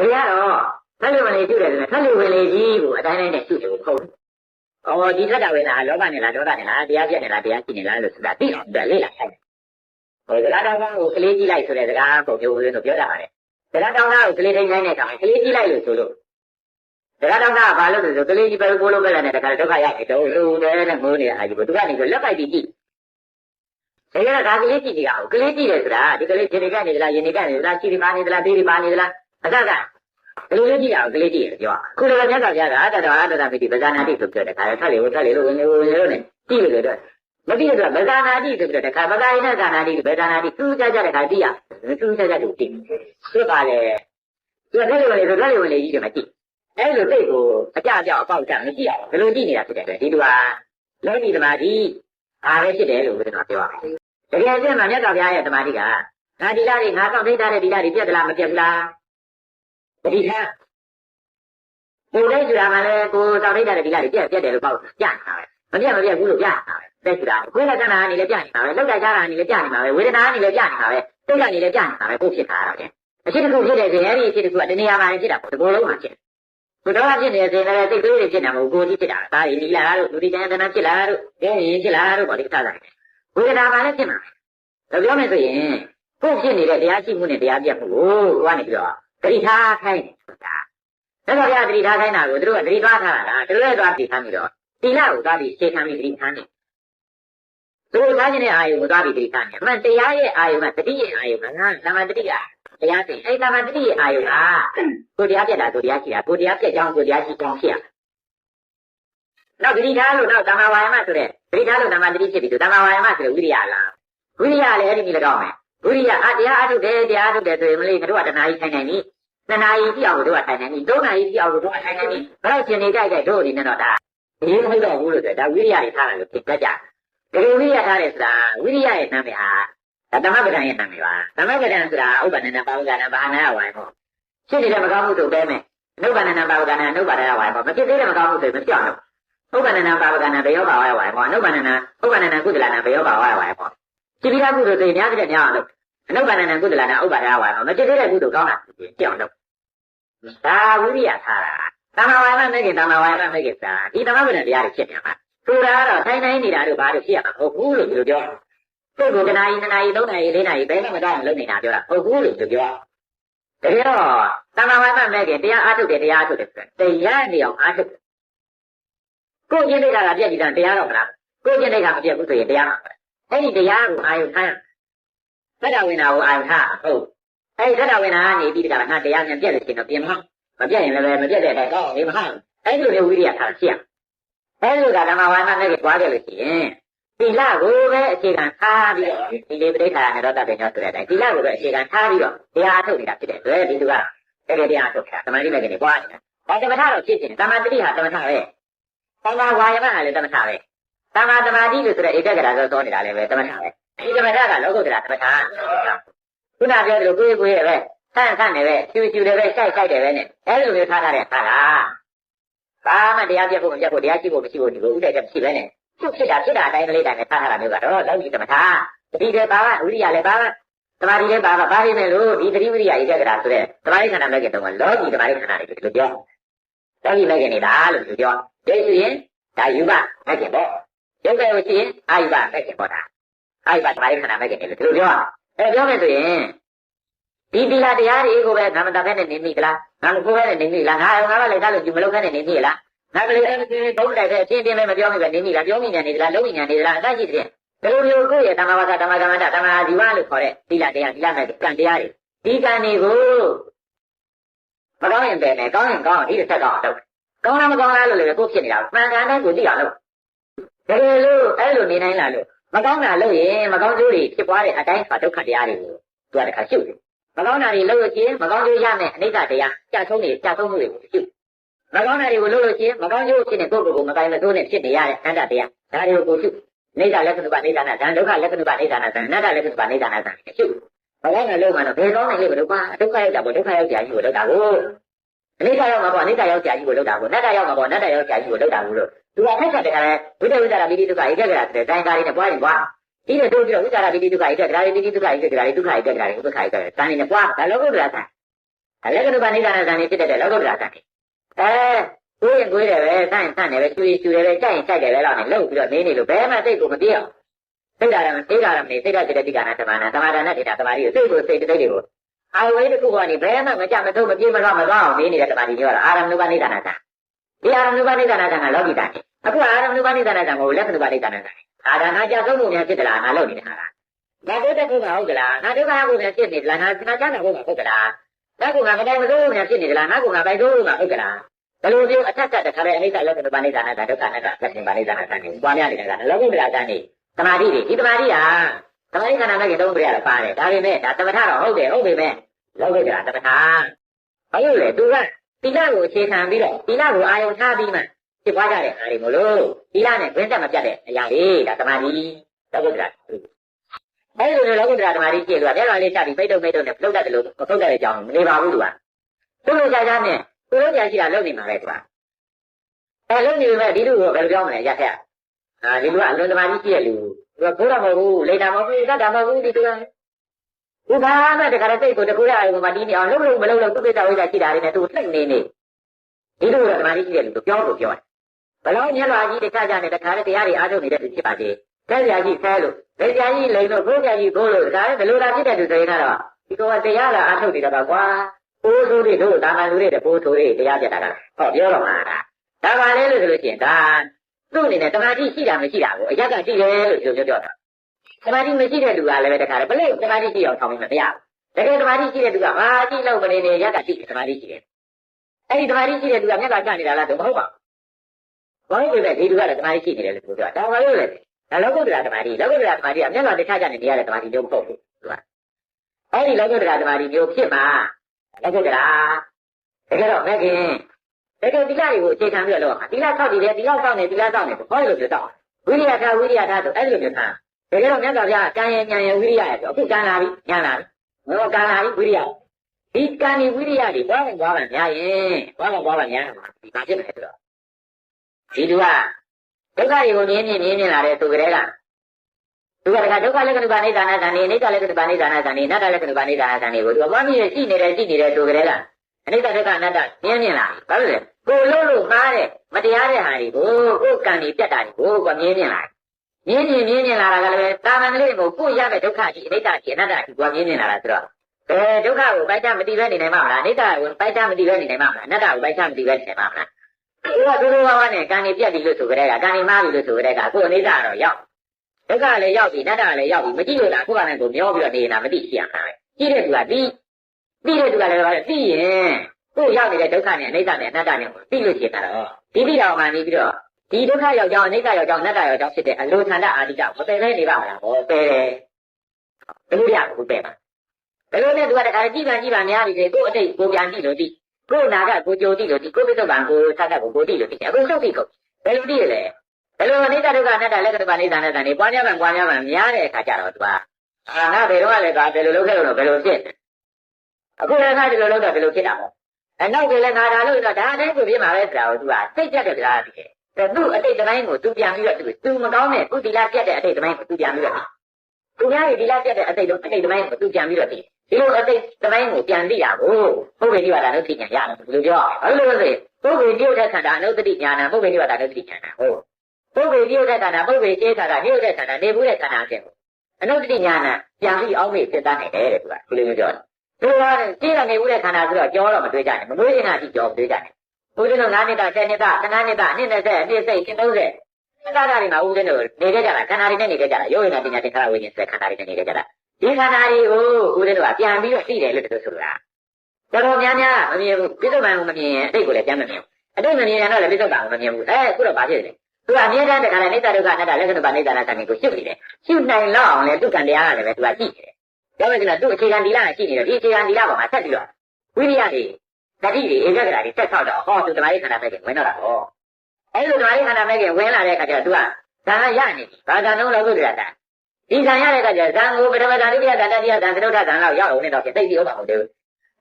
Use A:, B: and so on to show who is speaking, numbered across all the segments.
A: တရားတော့ထက်လူဝင်လေကျุတယ်ဆိုရင်ထက်လူဝင်လေကြီးကိုအတိုင်းတိုင်းနဲ့ကျุတယ်ကိုဟုတ်။အော်ဒီထက်တာဝင်တာလောဘနဲ့လားဒေါသနဲ့လားတရားပြက်နဲ့လားတရားရှိနေလားလို့ဆိုတာသိအောင်တယ်လေ့လာဆိုင်။ဟိုစကားတောင်းကိုကလေးကြီးလိုက်ဆိုတဲ့စကားပုံမျိုးလို့ပြောတာပါလေ။စကားတောင်းကိုကလေးတိုင်းတိုင်းနဲ့တောင်းကလေးကြီးလိုက်လို့ဆိုလို့စကားတောင်းကဘာလို့လဲဆိုကလေးကြီးပဲကိုလိုပဲနဲ့တခါဒုက္ခရတယ်တော့လူတယ်နဲ့ငိုနေတာအာကြီးကိုသူကနေဆိုလက်ပိုက်ပြီးကြည့်။ဒါကြတော့ဒါကလေးကြည့်ကြအောင်ကလေးကြည့်တယ်ဆိုတာဒီကလေးခြေတွေကနေသလားရင်တွေကနေသလားခြေတွေပါနေသလားသေးတွေပါနေသလား အစကဘယ်လိုလဲကြည့်အောင်ကလေးကြည့်ရပြောခုလည်းမြတ်စွာဘုရားကအတ္တတော်အတ္တမိတိပဇာနာတိဆိုပြောတဲ့ခါထက်လေထက်လေလို့ဝင်လေဝင်လေလို့နဲ့ကြည့်လို့တော့မသိတော့ပဇာနာတိဆိုပြောတဲ့ခါပဇာယိနဇာနာတိပဇာနာတိသူကြကြတဲ့ခါကြည့်ရသူကြကြတူကြည့်သူပါလေသူထက်လေဝင်လေဆိုထက်လေဝင်လေကြီးတယ်မကြည့်အဲ့လိုစိတ်ကိုအကြအကြောက်အပေါက်ကြမကြည့်ရဘူးဘယ်လိုကြည့်နေတာဖြစ်တယ်ဒီလူဟာလောကီသမာဓိအားပဲဖြစ်တယ်လို့ကျွန်တော်ပြောရမယ်တကယ်ကျမှမြတ်စွာဘုရားရဲ့သမာဓိကငါဒီလားတွေငါတောက်ထိထားတဲ့ဒီလားတွေပြက်သလားမပြက်ဘူးလား တတိထားကိုယ်လေးဆိုတာမှလည်းကိုယ်တောက်ထိထားတဲ့ဒီလားတွေပြက်ပြက်တယ်လို့ပေါ့ပြနေတာပဲမပြက်မပြက်ဘူးလို့ပြနေတာပဲသိဆိုတာကိုယ်လက္ခဏာအနေနဲ့ပြနေတာပဲလောက်ကြကြတာအနေနဲ့ပြနေတာပဲဝေဒနာအနေနဲ့ပြနေတာပဲစိတ်ကနေလည်းပြနေတာပဲကိုယ်ဖြစ်တာတော့အဖြစ်တစ်ခုဖြစ်တဲ့ဆိုရင်အဲ့ဒီအဖြစ်တစ်ခုကတနေရာမှာဖြစ်တာပေါ့ဒီဘောလုံးမှာဖြစ်ကိုတော့ဖြစ်နေဆိုရင်လည်းစိတ်ကလေးတွေဖြစ်နေတာမဟုတ်ကိုယ်ကြီးဖြစ်တာဒါရည်နီလာတို့လူဒီတန်တနာဖြစ်လာတို့ကျင်းရင်ဖြစ်လာတို့ပေါ့ဒီကစားတာဝေဒနာမှလည်းဖြစ်မှာပဲဒါပြောမယ်ဆိုရင်ကိုယ်ဖြစ်နေတဲ့တရားရှိမှုနဲ့တရားပြတ်မှုကိုဟိုကနေပြီးတော့ တတိထားခိုင်းနေတာဒါတော့ဗျာတတိထားခိုင်းတာကိုသူတို့ကတတိထားထားတာသူတို့လည်းသွားတတိထားပြီးတော့တိလကိုသွားပြီးရှင်းခံပြီးတတိထားနေသူတို့သားခြင်းတဲ့အာယုကိုသွားပြီးတတိထားနေအမှန်တရားရဲ့အာယုကတတိရဲ့အာယုကငါသမတတိကတရားသိအဲ့သမတတိရဲ့အာယုကကိုတရားပြတ်တာကိုတရားရှိတာကိုတရားပြတ်ကြောင်းကိုတရားရှိကြောင်းဖြစ်ရနောက်တတိထားလို့နောက်တမဝါယမဆိုတဲ့တတိထားလို့တမတတိဖြစ်ပြီဆိုတမဝါယမဆိုတဲ့ဝိရိယလားဝိရိယလည်းအဲ့ဒီမျိုး၎င်းမယ် ဝိရိယအတရားအထုတ်တယ်တရားအထုတ်တယ်ဆိုရင်မလေးတို့ကတဏှာကြီးထိုင်နေပြီတဏှာကြီးကြည့်အောင်တို့ကထိုင်နေပြီဒုက္ခကြီးကြည့်အောင်တို့ကထိုင်နေပြီဘယ်တော့ရှင်နေကြိုက်တဲ့တို့ဒီနဲ့တော့ဒါဒီမဟုတ်တော့ဘူးလို့ဆိုဒါဝိရိယတွေထားတယ်လို့ဖြစ်တတ်ကြတယ်ဒီဝိရိယထားတယ်ဆိုတာဝိရိယရဲ့နာမည်ဟာဒါသမပဒံရဲ့နာမည်ပါသမပဒံဆိုတာဥပ္ပန္နနာပါဝကနာဘာနာဝိုင်းပေါ့ဖြစ်နေတဲ့မကောင်းမှုတို့ပဲမယ်နုပ္ပန္နနာပါဝကနာနုပ္ပါဒယဝိုင်းပေါ့မဖြစ်သေးတဲ့မကောင်းမှုတွေမပြောင်းတော့ဥပ္ပန္နနာပါဝကနာဘေယောဘာဝယဝိုင်းပေါ့နုပ္ပန္နနာဥပ္ပန္နနာကုသလနာဘေယောဘာဝယဝိုင်းပေါ့ကြည်ပြီးသားကုသိုလ်တွေများတဲ့များအောင်လုပ် အနုပ္ပန္နနာကုသလနာဥပ္ပါဒယဝိုင်းပေါ့မဖြစ်သေးတဲ့ကုသိုလ်ကောင်းတာပြောင်းတော့ဒါဝိရိယထားတာတမဝါယမမဲ့ခင်တမဝါယမမဲ့ခင်သာဒီသမပဒံတရားတွေဖြစ်နေမှာဆိုတာကတော့ထိုင်ထိုင်နေတာတို့ဘာလို့ဖြစ်ရမှာဟုတ်ဘူးလို့ဒီလိုပြောစိတ်ကိုကနာယီနာယီသုံးနာယီလေးနာယီဘယ်နဲ့မတော့လုပ်နေတာပြောတာဟုတ်ဘူးလို့ပြောတကယ်တော့တမဝါယမမဲ့ခင်တရားအားထုတ်တယ်တရားအားထုတ်တယ်ဆိုတရားနေအောင်အားထုတ်ကိုယ်ကျင့်တဲ့ကပြက်ကြည့်တာတရားတော့မလားကိုယ်ကျင့်တဲ့ကမပြက်ဘူးဆိုရင်တရားမှာအဲ့ဒီတရားကိုအာယုထား သတ္တဝိနာကိုအာယုထားဟုတ်အဲ့ဒီသတ္တဝိနာကနေပြီးတာငါတရားမြန်ပြက်လို့ရှိရင်တော့ပြင်မမပြက်ရင်လည်းမပြက်တဲ့အတိုင်းတော့ဒီမဟာအဲ့ဒီလိုမျိုးဝိရိယထားဖြစ်ရအဲ့ဒီကဓမ္မဝါဒနဲ့ကြွားခဲ့လို့ရှိရင်သီလကိုပဲအခြေခံထားပြီးတော့ဒီလေပဋိဌာနဲ့တော့တပင်ညောဆိုတဲ့အတိုင်းသီလကိုပဲအခြေခံထားပြီးတော့တရားထုတ်နေတာဖြစ်တဲ့အတွက်ဒီလူကတကယ်တရားထုတ်တာသမာဓိမဲ့ကနေပွားနေတာဒါသမထတော့ဖြစ်ခြင်းသမာဓိဟာသမထပဲသမာဝါယမဟာလည်းသမထပဲသမာသမာဓိလို့ဆိုတဲ့ဧကဂရာဆိုသောနေတာလည်းပဲသမထပဲ ဒီသမထကလောကုတ္တရာသမထခုနပြောသလိုကိုယ်ကိုယ်ရဲ့ပဲဆန့်ဆန့်နေပဲဖြူဖြူတယ်ပဲကြိုက်ကြိုက်တယ်ပဲနဲ့အဲ့လိုမျိုးထားထားတဲ့အခါကဘာမှတရားပြတ်ဖို့မပြတ်ဖို့တရားရှိဖို့မရှိဖို့ဒီလိုဥဒ္ဒေချက်ရှိပဲနဲ့ဖြစ်ဖြစ်တာဖြစ်တာအတိုင်းလေးတိုင်းနဲ့ထားထားတာမျိုးကတော့လောကီသမထတတိလည်းပါဝိရိယလည်းပါသမာဓိလည်းပါပါပါလိမ့်မယ်လို့ဒီတတိဝိရိယဧကဂရာဆိုတဲ့သမာဓိခန္ဓာမဲ့ကတော့လောကီသမာဓိခန္ဓာတွေဒီလိုပြောလောကီမဲ့ကနေတာလို့သူပြောဒီဆိုရင်ဒါယူပမဲ့ကပေါ့ရုပ်ကဲလို့ရှိရင်အာယူပမဲ့ကပေါ့ဒါ အာယူပသမာဓိခန္ဓာမဲ့ကတယ်လို့သူပြောအဲပြောမယ်ဆိုရင်ဒီတိလာတရားတွေကိုပဲငါမတတ်ဖက်နဲ့နေမိကလားငါမကိုယ်ပဲနေမိလားငါငါလည်းကားလို့ဒီမလုပ်ဖက်နဲ့နေမိလားငါကလေးအဲ့ဒီဘုံတိုက်တဲ့အချင်းချင်းပဲမပြောမိပဲနေမိလားပြောမိညာနေသလားလုံးမိညာနေသလားအတရှိတဲ့ဘယ်လိုမျိုးကိုယ့်ရဲ့တမဝါကတမကမ္မတတမဟာဒီဝလို့ခေါ်တဲ့တိလာတရားတိလာမဲ့ကံတရားတွေဒီကံတွေကိုမကောင်းရင်ပဲနဲ့ကောင်းရင်ကောင်းဒီတစ်ဆက်တော့တော့ကောင်းလားမကောင်းလားလို့လည်းကိုယ်ဖြစ်နေတာမှန်ကန်တဲ့ကိုသိအောင်လုပ်တကယ်လို့အဲ့လိုနေနိုင်လားလို့ မကောင်းတာလုပ်ရင်မကောင်းကျိုးတွေဖြစ်ပွားတဲ့အတိုင်းပါဒုက္ခတရားတွေကိုသူကတခါရှုပ်တယ်မကောင်းတာတွေလုပ်လို့ချင်းမကောင်းကျိုးရမယ်အနိစ္စတရားကြာဆုံးနေကြာဆုံးမှုတွေကိုရှုမကောင်းတာတွေကိုလုပ်လို့ချင်းမကောင်းကျိုးဖြစ်နေကိုယ့်ကိုယ်ကိုမကိုင်းမသိုးနဲ့ဖြစ်နေရတဲ့အန္တတရားဒါတွေကိုကိုရှုနေသလက္ခဏုပနေသနာသံဒုက္ခလက္ခဏုပနေသနာသံအနတ္တလက္ခဏုပနေသနာသံရှုမကောင်းတဲ့လို့မှတော့ဘယ်ကောင်းတဲ့လို့ဘယ်လိုပါဒုက္ခရောက်တာပေါ့ဒုက္ခရောက်ကြကြီးကိုလောက်တာကိုအနိစ္စရောက်မှာပေါ့အနိစ္စရောက်ကြကြီးကိုလောက်တာကိုနတ္တရောက်မှာပေါ့နတ္တရောက်ကြကြီးကိုလောက်တာကိုလို့ သူကဖက်ခတ်တဲ့ခါလဲဝိတဝိတရာပိဋိဒုက္ခဧကဂရတဲ့တိုင်းကားလေးနဲ့ပွားရင်ပွားဒီလိုတို့ပြီးတော့ဝိဇာရပိတိဒုက္ခဧကဂရာပိတိဒုက္ခဧကဂရာဒုက္ခဧကဂရာဥပ္ပခဧကဂရာတန်းနေပွားဒါလောကုတ္တရာဆံလက္ခဏုပနိဒာနာဇာနေဖြစ်တဲ့လောကုတ္တရာဇာနေအဲကိုယ်ရင်ကိုယ်တယ်ပဲဆန့်ဆန့်တယ်ပဲချူချူတယ်ပဲကြိုက်ရင်ကြိုက်တယ်ပဲလောက်နေလှုပ်ပြီးတော့နေနေလို့ဘယ်မှစိတ်ကိုမပြေအောင်စိတ်ဓာတ်ရမစိတ်ဓာတ်ရမနေစိတ်ဓာတ်စိတ်တိကနာသမာနာသမာဒါနဲ့တိတာသမာဓိကိုစိတ်ကိုစိတ်တိတ်တွေကိုအာဝေးတစ်ခုကနေဘယ်မှမကြမထုတ်မပြေမတော့မသွားအောင်နေနေတဲ့သမာဓိမျိုးကတော့အာရမဏုပနိဒာနာဇာ ဒီအာရမဏုပနိဒာနာဇာကလောကီတာအခုအာရမဏုပနိဒာနာဇာကိုလက္ခဏုပနိဒာနာဇာအာဒါနာကြဆုံးမှုများဖြစ်တယ်လားငါလုပ်နေတာဟာငါတို့တက်ဖို့မဟုတ်ကြလားငါဒုက္ခကိုများဖြစ်နေတယ်လားငါငါကြားနာဖို့မဟုတ်ကြလားငါကငါမတိုင်းမလို့များဖြစ်နေတယ်လားငါကငါပိုက်လို့မဟုတ်ကြလားဘယ်လိုမျိုးအထက်ထက်တခါလေအနိစ္စလက္ခဏုပနိဒာနာဇာဒုက္ခနာဇာလက်ရှင်ပနိဒာနာဇာကိုပွားများနေတာကလောကုတ္တရာဇာနေသမာဓိတွေဒီသမာဓိဟာသမာဓိခန္ဓာနဲ့တုံးပြရတယ်ပါတယ်ဒါပေမဲ့ဒါသမထတော့ဟုတ်တယ်ဟုတ်ပေမဲ့လောကုတ္တရာသမထဘာလို့လဲသူက တိလကိုအခြေခံပြီးတော့တိလကိုအာယုံထားပြီးမှဖြစ်ပွားကြတဲ့အားတွေမလို့တိလနဲ့ဝင်သက်မပြတ်တဲ့အရာတွေဒါသမာဓိလောကုတ္တရာအဲ့လိုလောကုတ္တရာသမာဓိကျင့်လို့မျက်နှာလေးချပြီးပိတ်တော့ပိတ်တော့နဲ့ပြုတ်တတ်တယ်လို့မပြုတ်တတ်တဲ့အကြောင်းမနေပါဘူးသူကသူ့လိုကြာကြာနဲ့သူ့လိုကြာရှိတာလုပ်နေမှာပဲသူကအဲလုပ်နေပေမဲ့ဒီလူကဘယ်လိုပြောမလဲရက်ခက်အာဒီလူကအလွန်သမာဓိရှိတဲ့လူသူကဘိုးတော်မဟုတ်ဘူးလေတာမဟုတ်ဘူးတတ်တာမဟုတ်ဘူးဒီသူက ဒီဘာမှတခါတည်းစိတ်ကိုတကူရအောင်မတီးနေအောင်လှုပ်လို့မလှုပ်လို့သူ့ပိတ္တဝိဒ္ဓရှိတာလေးနဲ့သူလှိမ့်နေနေဒီလူကသမာဓိရှိတဲ့လူကိုပြောလို့ပြောတယ်ဘလုံးမျက်လွာကြီးတခြားကြနဲ့တခါတည်းတရားတွေအားထုတ်နေတဲ့သူဖြစ်ပါသေးကဲပြာကြီးဆဲလို့လေပြာကြီးလိန်လို့ဘိုးပြာကြီးဘိုးလို့ဒါလည်းဘယ်လိုသာဖြစ်တဲ့သူဆိုရင်တော့ဒီကောတရားလာအားထုတ်နေတာပါကွာပိုးဆိုးတွေတို့တာမန်လူတွေတဲ့ပိုးဆိုးတွေတရားပြတာကဟောပြောတော့မှာဒါပါလေလို့ဆိုလို့ရှိရင်ဒါသူ့အနေနဲ့တမာတိရှိတာမရှိတာကိုအရက်ကရှိတယ်လို့ပြောပြောပြောတာ တမာတိမရှိတဲ့လူကလည်းပဲတခါတည်းဘလို့တမာတိရှိအောင်ထောင်မမရဘူးတကယ်တမာတိရှိတဲ့သူကဘာကြည့်လို့မနေနေရက်ကရှိတယ်တမာတိရှိတယ်အဲ့ဒီတမာတိရှိတဲ့သူကမျက်လာကျနေတာလားတော့မဟုတ်ပါဘူးဘာလို့လဲဒီလူကလည်းတမာတိရှိနေတယ်လို့ပြောတာတောင်းပါလို့လေဒါလောကုတ္တရာတမာတိလောကုတ္တရာတမာတိကမျက်လာတစ်ခါကျနေနေရတဲ့တမာတိမျိုးမဟုတ်ဘူးသူကအဲ့ဒီလောကုတ္တရာတမာတိမျိုးဖြစ်မှာလောကုတ္တရာတကယ်တော့မဲ့ခင်တကယ်ဒီကတွေကိုအခြေခံပြီးတော့ဒီကဆောက်တည်တယ်ဒီကဆောက်နေဒီကဆောက်နေဘာလို့လို့ပြောတော့ဝိရိယထားဝိရိယထားဆိုအဲ့လိုမျိုးထား တကယ်တော့မြတ်စွာဘုရားကံရဉာဏ်ရဝိရိယရဆိုအခုကံလာပြီဉာဏ်လာပြီဘောကံလာပြီဝိရိယဒီကံဒီဝိရိယတွေဘာဝင်သွားမှများရင်ဘာဝင်သွားမှများမှာဒီဘာဖြစ်လဲဆိုတော့ဒီသူကဒုက္ခတွေကိုမြင်မြင်မြင်မြင်လာတဲ့သူကလေးကသူကတခါဒုက္ခလက္ခဏာပါဏိဒါနဇာနေအနိစ္စလက္ခဏာပါဏိဒါနဇာနေအနတ္တလက္ခဏာပါဏိဒါနဇာနေကိုသူကဘာမြင်ရှိနေတယ်ရှိနေတယ်သူကလေးကအနိစ္စဒုက္ခအနတ္တမြင်မြင်လာပြီဘာလို့လဲကိုလို့လို့မှားတဲ့မတရားတဲ့ဟာတွေကိုကိုကံတွေပြတ်တာတွေကိုကမြင်မြင်လာ မြင်မြင်မြင်မြင်လာတာကလည်းတာမန်ကလေးကိုကိုရတဲ့ဒုက္ခကြီးအနိစ္စကြီးအနတ္တကြီးကိုမြင်မြင်လာတာဆိုတော့အဲဒုက္ခကိုပိုက်ချမတိပဲနေနိုင်မှာမလားအနိစ္စကိုပိုက်ချမတိပဲနေနိုင်မှာမလားအနတ္တကိုပိုက်ချမတိပဲနေနိုင်မှာမလားဒီကဒုက္ခဝါးနဲ့ကံတွေပြတ်ပြီလို့ဆိုကြတဲ့ကကံတွေမှားပြီလို့ဆိုကြတဲ့ကကိုအနိစ္စတော့ရောက်ဒုက္ခလည်းရောက်ပြီအနတ္တလည်းရောက်ပြီမကြည့်လို့လားကိုကလည်းကိုမျောပြီးတော့နေတာမသိရှိရမှာပဲကြည့်တဲ့သူကဒီသိတဲ့သူကလည်းဘာလဲသိရင်ကိုရောက်နေတဲ့ဒုက္ခနဲ့အနိစ္စနဲ့အနတ္တနဲ့သိလို့ရှိတာတော့ဒီတိတော်မှနေပြီးတော့ ဒီဒုက္ခရောက်ကြောင်းအနိစ္စရောက်ကြောင်းအနတ္တရောက်ကြောင်းဖြစ်တဲ့အလိုထန္တအာတိကမပယ်လဲနေပါမလားဟောပယ်တယ်ဘယ်လိုရဘူးပယ်ပါဘယ်လိုနဲ့သူကတခါကြည့်ပါကြည့်ပါများပြီလေကိုအတိတ်ကိုပြန်ကြည့်လို့ဒီကိုနာကကိုကြိုကြည့်လို့ဒီကိုပိဿဗံကိုသတ်တတ်ကိုကိုကြည့်လို့ဒီအခုသုတ်ပြီကိုဘယ်လိုကြည့်လဲဘယ်လိုအနိစ္စဒုက္ခအနတ္တလက္ခဏာပါဠိသနာတန်နေပွားများမှပွားများမှများတဲ့အခါကျတော့သူကအာငါဘယ်တော့လဲကဘယ်လိုလုပ်ခဲ့လို့ဘယ်လိုဖြစ်အခုလည်းငါဒီလိုလုပ်တော့ဘယ်လိုဖြစ်တာမို့အဲနောက်ကလည်းငါဒါလို့တော့ဒါအတိုင်းကိုပြမှာပဲဆိုတာကိုသူကစိတ်ကြက်တဲ့တရားတည်းအဲ သူ့အတိတ်တိုင်းကိုသူပြန်ပြီးတော့သူမကောင်းတဲ့ကုသီလပြတ်တဲ့အတိတ်တိုင်းကိုသူပြန်ပြီးတော့သူများရဲ့ဒီလပြတ်တဲ့အတိတ်တော့အတိတ်တိုင်းကိုသူပြန်ပြီးတော့ဒီလိုအတိတ်တိုင်းကိုပြန်သိတာကိုပုဂ္ဂိုလ်ဒီဝါဒလို့သိညာရတယ်ဘယ်လိုပြောအဲ့လိုဆိုပုဂ္ဂိုလ်ဒီဥဒ္ဒခန္ဓာအနုတ္တိညာနာပုဂ္ဂိုလ်ဒီဝါဒလို့သိညာတာဟုတ်ပုဂ္ဂိုလ်ဒီဥဒ္ဒခန္ဓာပုဂ္ဂိုလ်ကျေခန္ဓာဒီဥဒ္ဒခန္ဓာနေဘူးတဲ့ခန္ဓာအဖြစ်အနုတ္တိညာနာပြန်ပြီးအောင်းမေဖြစ်တတ်နေတယ်တဲ့သူကဘယ်လိုပြောလဲသူကကြည့်ရနေဦးတဲ့ခန္ဓာဆိုတော့ကြောတော့မတွေးကြနဲ့မတွေးရင်အကြည့်ကြောတွေးကြတ ယ်ဘုရားတို့9နှစ်တာ10နှစ်တာ15နှစ်တာအနှစ်20အနှစ်စိတ်30နှစ်တာတွေမှာဦးတဲ့တို့နေကြကြတာခန္ဓာတွေနဲ့နေကြကြတာယောဂိနာပညာသင်္ခါရဝိညာဉ်ဆိုတဲ့ခန္ဓာတွေနဲ့နေကြကြတာဒီခန္ဓာတွေကိုဦးတဲ့တို့ကပြန်ပြီးတော့သိတယ်လို့တို့ဆိုလိုတာတော်တော်များများမမြင်ဘူးပြစ္ဆုတ်ပံကိုမမြင်ရင်အတိတ်ကိုလည်းပြန်မမြင်ဘူးအတိတ်မမြင်ရင်တော့လည်းပြစ္ဆုတ်ပံကိုမမြင်ဘူးအဲခုတော့ဘာဖြစ်လဲသူကအမြဲတမ်းတခါလဲနေတ္တဒုက္ခအနတ္တလက္ခဏာပါနေတ္တနာသံကိုရှုပ်နေတယ်ရှုနိုင်လောက်အောင်လဲသူကံတရားကလည်းပဲသူကကြည့်နေတယ်ပြောမယ်ဆိုတော့သူ့အခြေခံဒီလကရှိနေတယ်ဒီအခြေခံဒီလပေါ်မှာဆက်ပြီးတော့ဝိရိယတွေ တတိတွေဧကဂရာတွေဆက်ဆောက်တော့ဟောသူတမာရီခန္ဓာမဲ့ကဝင်တော့တာဟောအဲလိုတမာရီခန္ဓာမဲ့ကဝင်လာတဲ့အခါကျတော့သူကဇာရနေပြီဘာဇာလုံးလောက်လို့ရတာဒီဇာရတဲ့အခါကျဇာကိုပထမဇာဒုတိယဇာတတိယဇာသရုဒ္ဓဇာလောက်ရောက်အောင်နေတော့သိသိဥပ္ပါမဟုတ်ဘူး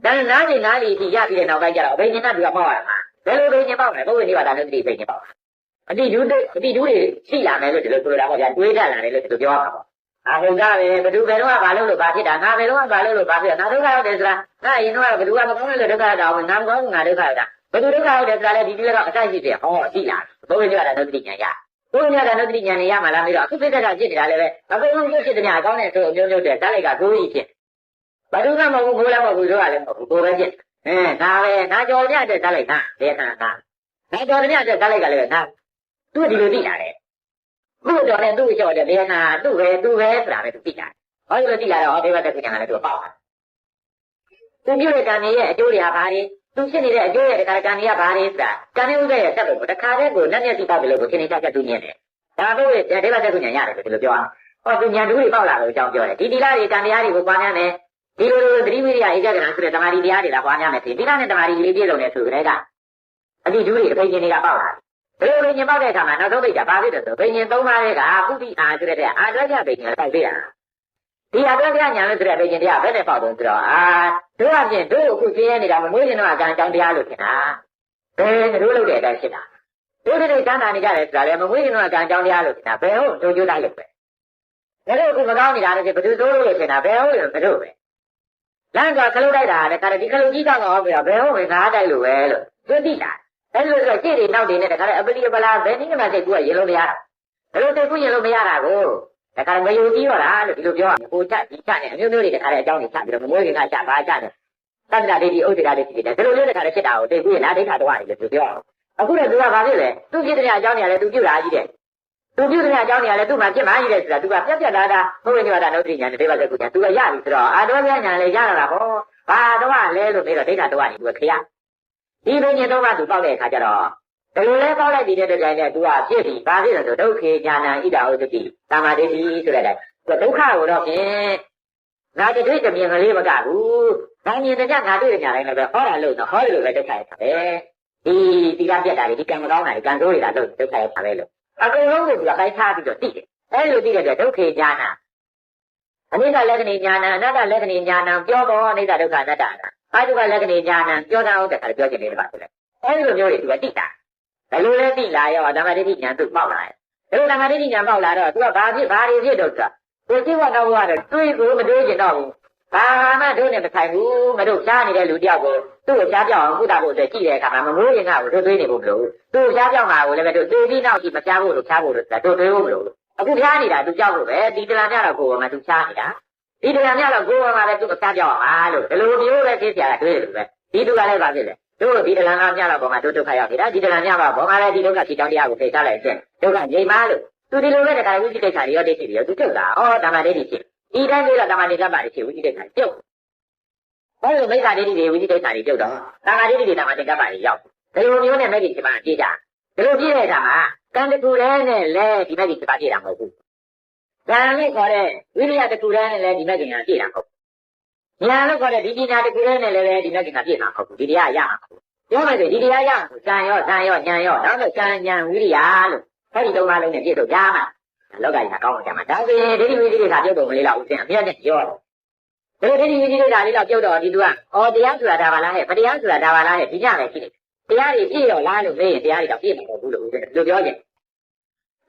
A: ဒါနဲ့နားနေနားလီထိရပြီးတဲ့နောက်ပိုင်းကျတော့ဘိညာဏတူကပေါက်ရမှာဘယ်လိုဘိညာဉ်ပေါက်လဲဘုရားနိဗ္ဗာန်နဲ့တိဘိညာဉ်ပေါက်အတိဒုအတိဒုတွေရှိလာမယ်လို့ဒီလိုဆိုလိုတာပေါ့ဗျာတွေးတတ်လာတယ်လို့ဒီလိုပြောရမှာပေါ့ အာဟုတ်ကပဲဘသူဘယ်တော့မှဘာလို့လို့ဘာဖြစ်တာငါဘယ်တော့မှဘာလို့လို့ဘာဖြစ်တာငါဒုက္ခရောက်တယ်ဆိုတာငါအရင်တော့ဘသူကမကောင်းလို့ဒုက္ခရောက်တာငါမကောင်းငါဒုက္ခရောက်တာဘသူဒုက္ခရောက်တယ်ဆိုတာလေဒီဒီကတော့အတိုက်ရှိတယ်ဟောသိလားဘုရားပြောတာနုတ္တိညာရဘုရားကနုတ္တိညာနေရမှာလားမေးတော့အခုပြစ်တဲ့ကဖြစ်နေတာလည်းပဲအကုန်လုံးဖြစ်တဲ့ညာအကောင်းတဲ့ဆိုအမျိုးမျိုးတဲ့တားလိုက်ကကိုကြီးဖြစ်ဘသူကမဟုတ်ဘူးဘိုးလည်းမဟုတ်ဘူးတို့ကလည်းမဟုတ်ဘူးကိုပဲဖြစ်အဲဒါပဲငါကြော်ပြတဲ့တားလိုက်ကဘယ်ခါကငါကြော်ပြတဲ့တားလိုက်ကလည်းငါသူဒီလိုသိတာလေ သူ့တော်နဲ့သူ့လျှော့တဲ့ဘယ်နာသူ့ပဲသူ့ပဲဆိုတာပဲသူသိတာဟောဒီလိုသိလာတော့ဟောဒီဘက်တက်ပြန်လာတယ်သူပေါက်တာသူပြုတဲ့ကံရဲ့အကျိုးတွေဟာဘာတွေသူဖြစ်နေတဲ့အကျိုးရဲ့တခါကံတွေကဘာတွေဆိုတာကံရဲ့ဥစ္စာရဲ့တက်လို့တခါတည်းကိုလက်နဲ့သိပေါက်တယ်လို့ကိုသင်္နေချချက်သူမြင်တယ်ဒါပေမဲ့ဒီဘက်တက်ပြန်ရတယ်ဒီလိုပြောအောင်ဟောသူညာတူတွေပေါက်လာလို့အကြောင်းပြောတယ်ဒီတိလာတွေကံတရားတွေကိုပွားများမယ်ဒီလိုလိုသတိဝိရိယအေကြကနာဆိုတဲ့တမာရီတရားတွေလာပွားများမယ်ဒီတိလာနဲ့တမာရီလေးပြည့်စုံတယ်ဆိုကြတဲ့ကအတိဒူတွေအဖိရှင်တွေကပေါက်လာတယ် ဘယ်လိုဘိညာဉ်ပေါက်တဲ့အခါမှာနောက်ဆုံးပိတ်တာဘာဖြစ်တယ်ဆိုဘိညာဉ်သုံးပါးတွေကကုတိအာဆိုတဲ့အာတွဲကြဘိညာဉ်ပေါက်သေးတာဒီအာတွဲကြညာလို့ဆိုတဲ့ဘိညာဉ်တရားဘယ်နဲ့ပေါက်တုံးဆိုတော့အာတို့အပြင်တို့အခုကျင်းရနေတာမမွေးရင်တော့အကံကြောင်းတရားလို့ထင်တာဘယ်တို့လုပ်တဲ့အတိုင်းဖြစ်တာတို့တွေကမ်းတာနေကြတယ်ဆိုတာလေမမွေးရင်တော့အကံကြောင်းတရားလို့ထင်တာဘယ်ဟုတ်တို့ကျိုးလိုက်လို့ပဲဒါတို့အခုမကောင်းနေတာလည်းဘယ်သူတို့လို့ထင်တာဘယ်ဟုတ်လို့ဘယ်တို့ပဲလမ်းကခလုတ်တိုက်တာလည်းခါဒီခလုတ်ကြီးကတော့ပြီးတော့ဘယ်ဟုတ်ပဲငါးတိုက်လို့ပဲလို့သူသိတာ အဲ့လိုဆိုရှေ့တွေနောက်တွေနဲ့တခါလေအပလီပလာဘယ်နည်းမှစိတ်ကူကရင်လို့မရတာဘယ်လိုစိတ်ကူရင်လို့မရတာကိုတခါလေမယုံကြည်ရောလားလို့ဒီလိုပြောရကိုချဒီချနဲ့အမျိုးမျိုးတွေတခါလေအကြောင်းတွေချပြီးတော့မမွေးခင်ကချပါချတယ်တတ္တရာဒိဋ္ဌိဥဒ္ဒေရာဒိဋ္ဌိတွေဒီလိုမျိုးတခါလေဖြစ်တာကိုသိကူရင်လားဒိဋ္ဌာတော်ရတယ်လို့ပြောအောင်အခုလည်းသူကဘာဖြစ်လဲသူဖြစ်တဲ့အကြောင်းတွေကလည်းသူပြုတာကြီးတယ်သူပြုတဲ့အကြောင်းတွေကလည်းသူ့မှာဖြစ်မှကြီးတယ်ဆိုတာသူကပြက်ပြက်သားသားဘုရားညဝတာနုဒ္ဓိညာနဲ့ဒိဗ္ဗစကုညာသူကရပြီဆိုတော့အာတော်ပြညာလည်းရလာတာဟောဘာတော့လဲလို့ပြီးတော့ဒိဋ္ဌာတော်ရတယ်သူကခရ ဒီဘိညာတော့ကသူပေါက်တဲ့အခါကျတော့ဘယ်လိုလဲပေါက်လိုက်ပြီးတဲ့တိုင်နဲ့သူကဖြစ်ပြီးဘာဖြစ်လဲဆိုဒုက္ခေညာဏဣဒာဥဒတိသာမဒိဋ္ဌိဆိုတဲ့အတိုင်းသူဒုက္ခကိုတော့ဖြင့်ငါတတွေ့တမြင်ကလေးမကဘူးငါမြင်တဲ့ငါတွေ့တဲ့ညာတိုင်းလည်းပဲဟောတာလို့တော့ဟောတယ်လို့ပဲဒုက္ခရတာပဲဒီဒီကပြက်တာတွေဒီကံမကောင်းတာတွေကံဆိုးတွေကလို့ဒုက္ခရတာပဲလို့အကုန်လုံးကိုသူကပိုင်းခြားပြီးတော့သိတယ်အဲလိုသိတဲ့အတွက်ဒုက္ခေညာဏအနိစ္စလက္ခဏိညာဏအနတ္တလက္ခဏိညာဏပြောပေါ်အနိစ္စဒုက္ခအနတ္တ အာတုကလက္ခဏိညာဏပြောတာဟုတ်တယ်ခါပြောချင်နေတာပါဆိုလေအဲဒီလိုမျိုးတွေသူကသိတာဘယ်လိုလဲသိလာရောဓမ္မဒိဋ္ဌိဉာဏ်သူပေါက်လာတယ်ဘယ်လိုဓမ္မဒိဋ္ဌိဉာဏ်ပေါက်လာတော့သူကဘာဖြစ်ဘာတွေဖြစ်တော့ဆိုတာကိုကြည့်တော့တော့ကတော့တွေးကိုမတွေးကျင်တော့ဘူးဘာမှတို့နဲ့မဆိုင်ဘူးမတို့ရှားနေတဲ့လူတယောက်ကိုသူ့ကိုရှားပြောင်းအောင်ကုသဖို့အတွက်ကြည့်တဲ့အခါမှာမမိုးရင်ကကိုတို့တွေးနေဖို့မလိုဘူးသူ့ကိုရှားပြောင်းတာကိုလည်းပဲတို့တွေးပြီးနောက်ကြည့်မရှားဖို့လို့ရှားဖို့လို့ဆိုတာတို့တွေးဖို့မလိုဘူးအခုရှားနေတာသူကြောက်လို့ပဲဒီတလာမြတော့ကိုယ်ကမှသူရှားနေတာ ဒီတလာမြတော့ကိုယ်ကမှလည်းသူ့ကိုရှားပြောင်းအောင်လို့ဒီလိုမျိုးပဲသိစရာတွေးတယ်လို့ပဲဒီသူကလည်းပါဖြစ်တယ်တို့ဒီတလန်ကမြတော့ဘောမှာတို့ဒုက္ခရောက်နေတာဒီတလန်မြပါဘောမှာလည်းဒီဒုက္ခဖြစ်ကြောင်းတရားကိုဖေချလိုက်တဲ့ဒုက္ခငြိမ်းပါလို့သူဒီလိုပဲတခါဝိသိကိစ္စတွေရောဒိဋ္ဌိတွေရောသူပြုတ်တာဩဓမ္မဒိဋ္ဌိဖြစ်ဒီတိုင်းလေးတော့ဓမ္မဒိဋ္ဌိပါတွေဖြစ်ဝိသိကိစ္စပြုတ်ဘာလို့မိစ္ဆာဒိဋ္ဌိတွေဝိသိကိစ္စတွေပြုတ်တော့ဓမ္မဒိဋ္ဌိတွေဓမ္မဒိဋ္ဌိပါတွေရောက်ဒီလိုမျိုးနဲ့မဲ့ဒီစပါကြည့်ကြဒီလိုကြည့်တဲ့အခါမှာကံတကူလဲနဲ့လဲဒီမဲ့ဒီစပါကြည့်တာမဟုတ်ဘူး ကံနဲ့ခေါ်တဲ့ဝိရိယတကူလဲနဲ့လဲဒီမဲ့ကင်ကကြည့်တာမဟုတ်ညာလို့ခေါ်တဲ့ဒီပညာတကူလဲနဲ့လည်းဒီမဲ့ကင်ကပြည့်မှာမဟုတ်ဘူးဒီတရားရမှာမဟုတ်ပြောမယ်ဆိုဒီတရားရကံရောဇံရောဉာဏ်ရောဒါဆိုကံဉာဏ်ဝိရိယလို့အဲ့ဒီသုံးပါးလုံးနဲ့ပြည့်စုံကြမှာလောကကြီးကကောင်းမှကြမှာဒါဆိုရင်ဒိဋ္ဌိဝိသိကိစ္စပြုတ်တော့မလေးလောက်ဦးစင်အမြတ်နဲ့ရောတယ်ဒါဒိဋ္ဌိဝိသိကိစ္စလေးတော့ပြုတ်တော့ဒီသူကအော်တရားဆိုတာဒါပါလားဟဲ့ပတရားဆိုတာဒါပါလားဟဲ့ဒီကြလည်းရှိတယ်တရားတွေပြည့်ရောလားလို့မေးရင်တရားတွေတော့ပြည့်မှာမဟုတ်ဘူးလို့ဦးစင်တို့ပြောခြင်း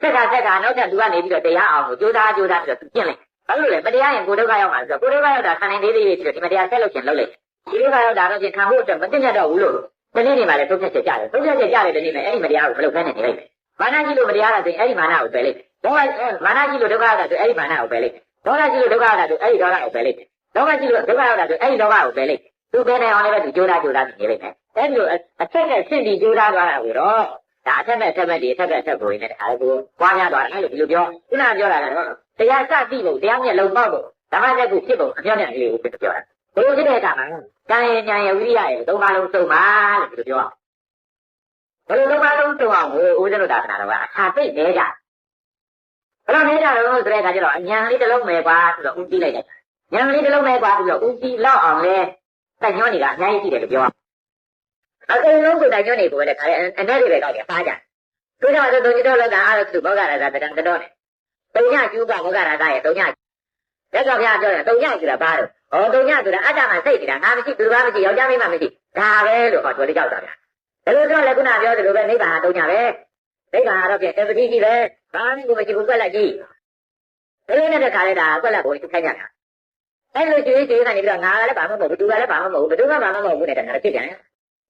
A: စက်ကစက်ကနောက်ထပ်သူကနေပြီးတော့တရားအောင်ကိုကြိုးစားကြိုးစားပြီးတော့သူကျင့်လိုက်ဘာလို့လဲပတရားရင်ကိုဒုက္ခရောက်မှာဆိုတော့ကိုဒုက္ခရောက်တာခံနိုင်သေးသေးပြီးတော့ဒီမတရားဆက်လို့ရှင်လုပ်လိုက်ဒီဒုက္ခရောက်တာတော့ပြင်ခံဖို့အတွက်မသိမြတ်တော့ဘူးလို့ဒီနေ့နေမှာလည်းသုံးချက်ချက်ကြတယ်သုံးချက်ချက်ကြတယ်ဒီနေ့မှာအဲ့ဒီမတရားကိုမလုပ်ဖဲနဲ့နေလိုက်မယ်မာနကြီးလို့မတရားတာဆိုရင်အဲ့ဒီမာနကိုပယ်လိုက်ဒေါသမာနကြီးလို့ဒုက္ခရောက်တာဆိုအဲ့ဒီမာနကိုပယ်လိုက်ဒေါသကြီးလို့ဒုက္ခရောက်တာဆိုအဲ့ဒီဒေါသကိုပယ်လိုက်ဒေါသကြီးလို့ဒုက္ခရောက်တာဆိုအဲ့ဒီဒေါသကိုပယ်လိုက်သူပယ်နေအောင်လည်းပဲသူကြိုးစားကြိုးစားနေလိုက်မယ်အဲ့ဒီလိုအချက်နဲ့ဆင့်ပြီးကြိုးစားသွားတာကိုတော့ ဒါအထက်နဲ့အထက်မဲ့ဒီအထက်နဲ့အထက်ကိုရင်းနဲ့တခါကိုပွားများသွားတယ်အဲ့လိုဒီလိုပြောခုနပြောတာကတော့တရားစသိဖို့တရားမျက်လုံးပေါက်ဖို့ဓမ္မတက်ကိုဖြစ်ဖို့အပြောင်းအလဲလေးကိုပြောတာဘယ်လိုဖြစ်တဲ့အခါမှာကံရဉာဏ်ရဝိရိယရသုံးပါလုံးစုံပါလို့ဒီလိုပြောဘယ်လိုလုံးပါလုံးစုံအောင်ကိုဦးဇင်းတို့ဒါသနာတော်ကအသာသိနေကြဘယ်လိုနေကြတော့ဆိုတဲ့အခါကျတော့အဉာဏ်လေးတစ်လုံးပဲကွာဆိုတော့ဦးကြည့်လိုက်တယ်ဉာဏ်လေးတစ်လုံးပဲကွာဆိုတော့ဦးကြည့်လောက်အောင်လဲတိုက်ညွှန်းနေကအများကြီးရှိတယ်လို့ပြော အကုန်လုံးကိုတိုက်ညွှန်းနေကိုလည်းခါရဲအနေတွေပဲကောက်တယ်ပါကြတို့ကြောင့်ဆိုတုံကြီးတော်လောကအားလို့သူဘောဂရာဇာတကံတော်နဲ့တုံညကျူးကဘောဂရာဇာရဲ့တုံညလက်တော်ဘုရားပြောတယ်တုံညဆိုတာဘာလို့ဟောတုံညဆိုတာအတ္တမှာစိတ်နေတာငါမရှိသူဘာမရှိယောက်ျားမိန်းမမရှိဒါပဲလို့ဟောတော်လေးကြောက်တာဗျာဒါလို့တော့လည်းခုနပြောသလိုပဲနိဗ္ဗာန်တုံညပဲနိဗ္ဗာန်ကတော့ပြန်တပတိကြီးပဲဘာမှကိုမရှိဘူးကွက်လိုက်ကြည့်ကလေးနဲ့တခါလဲဒါကွက်လက်ကိုခိုင်းကြတာအဲ့လိုကျွေးကျွေးကနေပြီးတော့ငါကလည်းဘာမှမဟုတ်ဘူးသူကလည်းဘာမှမဟုတ်ဘူးဘယ်သူမှဘာမှမဟုတ်ဘူးနဲ့တခါဖြစ်ပြန်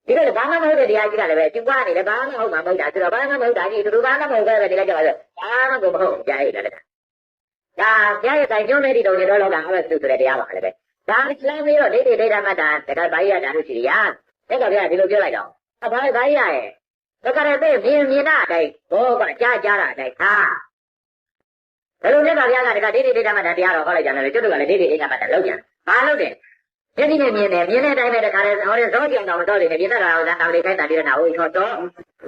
A: ဒီကလည်းဘာမှမဟုတ်တဲ့တရားကြီးကလည်းပဲကျူပွားနေတယ်ဘာမှမဟုတ်မှမဟုတ်တာဆိုတော့ဘာမှမဟုတ်တာကြီးသူတို့ဘာမှမဟုတ်ပဲဒီလိုက်ကြပါဆိုဘာမှကိုမဟုတ်ကြားရည်လည်းဒါကြားရည်တိုင်းကျုံးနေဒီတော့ရတော့လောကအဲ့ဒါသူဆိုတဲ့တရားပါလည်းပဲဒါစလမ်းပြီးတော့ဒိဋ္ဌိဒိဋ္ဌမတ္တာတခါဘာကြီးရတာလို့ရှိရတဲ့ကဗျာဒီလိုပြောလိုက်တော့အဘာဘာကြီးရရဲ့တခါတည်းမြင်မြင်တာအတိုင်းဘောကကြားကြားတာအတိုင်းဟာဘယ်လိုလဲကဗျာကတခါဒိဋ္ဌိဒိဋ္ဌမတ္တာတရားတော်ဟောလိုက်ကြတယ်ကျွတ်တို့ကလည်းဒိဋ္ဌိဒိဋ္ဌမတ္တာလောက်ကြဘာလုပ်တယ် မျက်စိနဲ့မြင်တယ်မြင်တဲ့အတိုင်းပဲတခါတည်းဟောတဲ့ဇောကြောင်တော်တော်လေးနဲ့မြင်တတ်တာဟောတာတော်လေးခိုင်းတာဒီနာဟိုချောတော့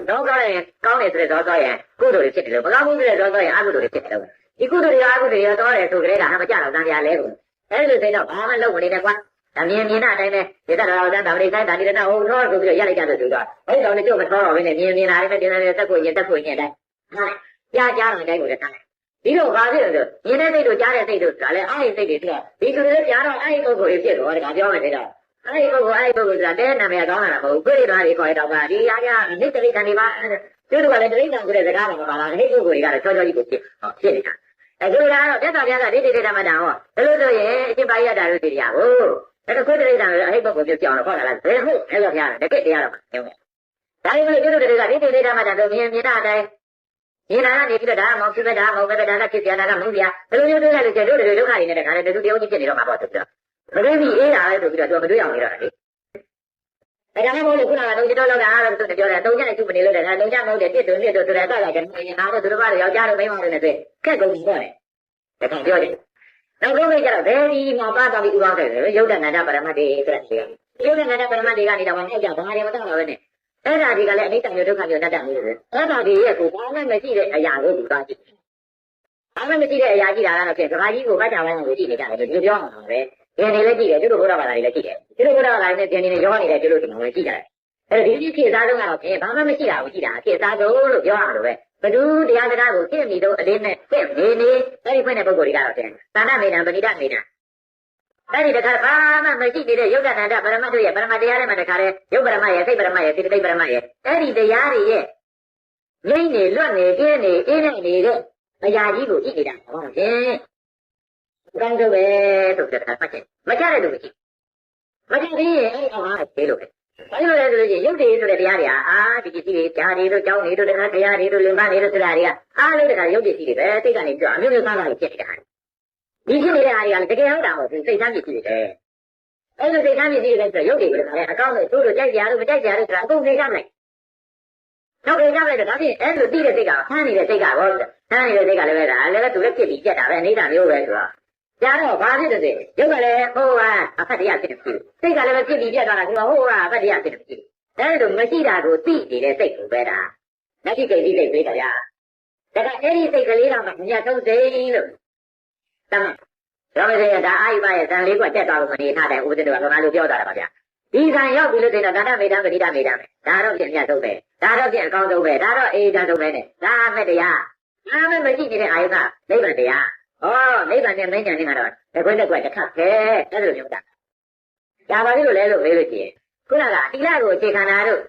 A: တော့ကောင်းရင်ကောင်းတယ်ဆိုတဲ့ဇောဇောရင်ကုသိုလ်တွေဖြစ်တယ်လို့မကောင်းဘူးဆိုတဲ့ဇောဇောရင်အကုသိုလ်တွေဖြစ်တယ်လို့ဒီကုသိုလ်တွေအကုသိုလ်တွေရောတော်တယ်ဆိုကြတဲ့ကဟာမကြတော့တန်ပြာလဲလို့အဲ့လိုစိတ်တော့ဘာမှလုပ်မနေနဲ့ကွာဒါမြင်မြင်တဲ့အတိုင်းပဲဒီတတ်တော်တော်တော်လေးခိုင်းတာဒီနာဟိုတော့ဆိုပြီးတော့ရလိုက်ကြတယ်ဆိုတော့အဲ့တော်နဲ့ကြုတ်မတော်တော့ဘဲနဲ့မြင်မြင်လာတယ်တင်တယ်တက်ကိုရင်တက်ကိုရင်တိုင်းဟာကြားကြားတော့တိုင်းကိုလည်းထားတယ် ဒီတော့ဘာဖြစ်လဲဆိုမြင်တဲ့စိတ်တို့ကြားတဲ့စိတ်တို့ဒါလည်းအားရစိတ်တွေဖြစ်တော့ဒီလိုလေးကြားတော့အဲ့ဒီပုဂ္ဂိုလ်ကြီးဖြစ်တော့ဒါပြောမယ်တဲ့တော့အဲ့ဒီပုဂ္ဂိုလ်အဲ့ဒီပုဂ္ဂိုလ်ဆိုတာတဲနာမည်ကောင်းလာတာမဟုတ်ဘူးပြိတ္တာတွေခေါ်ရတော့ပါဒီအားရနိစ္စရိခံနေပါသူတို့ကလည်းတိဋ္ဌာန်ဆိုတဲ့စကားကမပါလားအဲ့ဒီပုဂ္ဂိုလ်တွေကတော့ချောချောကြီးကိုဖြစ်ဟောဖြစ်နေတာအခုကတော့တက်တာပြကဒိဋ္ဌိဒိဋ္ဌမတ္တဟောဘယ်လိုဆိုရင်အရှင်ပါရတာလို့သိရဘူးအဲ့တော့ကိုယ်တိဋ္ဌာန်ဆိုအဲ့ဒီပုဂ္ဂိုလ်ပြောပြအောင်တော့ဟောတာလားဘယ်ဟုတ်အဲ့လိုပြရတယ်တကယ်တရားတော့မပြောဘူးဒါပေမဲ့ကျွတ်တို့တွေကဒိဋ္ဌိဒိဋ္ဌမတ္တတို့မြင်မြင်တာအတိုင်း မြင်တာကနေပြီးတော့ဒါမောင်ဖြစ်ပဲဒါမောင်ပဲဒါကဖြစ်ပြတာကမဟုတ်ပြဘယ်လိုမျိုးတွေလဲလို့ကျတို့တွေဒုက္ခတွေနဲ့တခါနဲ့တူတယောက်ချင်းဖြစ်နေတော့မှာပေါ့သူကမတွေ့ပြီအေးတာလဲဆိုပြီးတော့သူမတွေ့အောင်နေတော့လေဒါကြောင့်မို့လို့ခုနကတော့ကျွန်တော်လောက်တာတော့သူပြောတယ်တုံကြနဲ့သူမနေလို့တယ်ဒါတုံကြမဟုတ်တယ်တစ်တုံတစ်တုံဆိုတဲ့အခါကကျွန်တော်ငါတို့သူတို့ဘာလို့ယောက်ျားတို့မိန်းမတို့နဲ့တွေ့ခက်ကုန်ပြီပေါ့လေဒါကြောင့်ပြောတယ်နောက်ဆုံးလေးကျတော့ဘယ်ဒီမှာပါတော်ပြီးဥပအောင်တယ်ရုပ်တဏ္ဍပရမတ်တေဆိုတဲ့ရုပ်တဏ္ဍပရမတ်တေကနေတော့မဟုတ်ကြဘာတွေမတော့တော့ပဲနဲ့ အဲ့ဒါဒီကလည်းအနိစ္စမျိုးဒုက္ခမျိုးတတ်တတ်မျိုးပဲအဲ့ဒါဒီရဲ့ကိုဘာမှမရှိတဲ့အရာကိုသူသွားကြည့်ဘာမှမရှိတဲ့အရာကြည့်တာကတော့ဖြင့်ကဘာကြီးကိုမတ်တာဝိုင်းကိုကြည့်နေကြတယ်ဒီလိုပြောမှာပဲကျန်နေလည်းကြည့်တယ်သူတို့ဘုရားဘာသာတွေလည်းကြည့်တယ်သူတို့ဘုရားဘာသာတွေနဲ့ကျန်နေနေရောနေတယ်သူတို့ဒီမှာလည်းကြည့်ကြတယ်အဲ့ဒီဒီခေတ်စားဆုံးကတော့ဖြင့်ဘာမှမရှိတာကိုကြည့်တာခေတ်စားဆုံးလို့ပြောရမှာလို့ပဲဘဒုတရားစကားကိုသိမိတော့အလေးနဲ့သိနေနေအဲ့ဒီဖွင့်တဲ့ပုဂ္ဂိုလ်တွေကတော့ဖြင့်သာဏမေနံပဏိဒမေနံ အဲ့ဒီတခါဘာမှမရှိနေတဲ့ယုတ်တဏ္ဍပရမတ်တို့ရဲ့ပရမတ်တရားတွေမှာတခါလေယုတ်ပရမတ်ရဲ့စိတ်ပရမတ်ရဲ့စိတ္တိပရမတ်ရဲ့အဲ့ဒီတရားတွေရဲ့ငိမ့်နေလွတ်နေကျင်းနေအေးနေနေတဲ့အရာကြီးကိုကြည့်နေတာဟောဖြင့်ကောင်းတော့ပဲဆိုတဲ့အခါမှတ်ချက်မချတဲ့လူမရှိမချသေးရင်အဲ့ဒီအောင်ဟာသေးလို့ပဲဘာလို့လဲဆိုလို့ရှိရင်ယုတ်တည်ဆိုတဲ့တရားတွေဟာအာဒီပစ္စည်းတွေဓာတ်တွေတို့ကြောင်းတွေတို့တခါတရားတွေတို့လင်ပါတွေတို့ဆိုတာတွေကအားလုံးတခါယုတ်ပစ္စည်းတွေပဲတိတ်ကနေပြောအမျိုးမျိုးသားသားတွေဖြစ်နေတာ ဒီဖြစ်နေတဲ့အားတွေကလည်းတကယ်ဟုတ်တာမဟုတ်ဘူးစိတ်ဆန်းပစ္စည်းတွေပဲအဲ့လိုစိတ်ဆန်းပစ္စည်းတွေဆိုရုပ်တွေကလည်းအကောင်းနဲ့တို့တို့ကြိုက်ကြရလို့မကြိုက်ကြရလို့ဆိုတာအကုန်နေကြမယ်နောက်ကြိုက်ကြမယ်တော့ဒါဖြင့်အဲ့လိုတိတဲ့စိတ်ကဟန်းနေတဲ့စိတ်ကဘောဟန်းနေတဲ့စိတ်ကလည်းပဲဒါလည်းသူလည်းဖြစ်ပြီးကြက်တာပဲနေတာမျိုးပဲဆိုတော့ကြားတော့ဘာဖြစ်တဲ့ရုပ်ကလည်းဟိုကအဖတ်တရားဖြစ်နေပြီစိတ်ကလည်းဖြစ်ပြီးပြတ်သွားတာကဟိုကအဖတ်တရားဖြစ်နေပြီအဲ့လိုမရှိတာကိုသိနေတဲ့စိတ်ကိုပဲဒါလက်ရှိကိစ္စစိတ်ပေးတယ်ဗျာဒါကအဲ့ဒီစိတ်ကလေးတော့ညသုံးစိတ်လို့ တမ်းရောမစေဒါအာယုဘရဲ့ဇန်လေးကတက်သွားလို့မနေထားတဲ့ဥပဒေတော်ကဘာလို့ပြောတာလဲဗျာဒီဇန်ရောက်ပြီလို့ဆိုတော့ဒါနမေတ္တာပဏိတမေတ္တာပဲဒါတော့ပြင်မြတ်ဆုံးပဲဒါတော့ပြင်အကောင်းဆုံးပဲဒါတော့အေးတန်းဆုံးပဲနဲ့ဒါမဲ့တရားဒါမဲ့မရှိနေတဲ့အာယုကနိဗ္ဗာန်တရားဩနိဗ္ဗာန်နဲ့မင်းညာနေမှာတော့တခွင့်တကွက်တစ်ခါခဲအဲ့လိုမျိုးတာဒါပါလို့လဲလို့မေးလို့ရှိရင်ခုနကတိလကိုအခြေခံတာတို့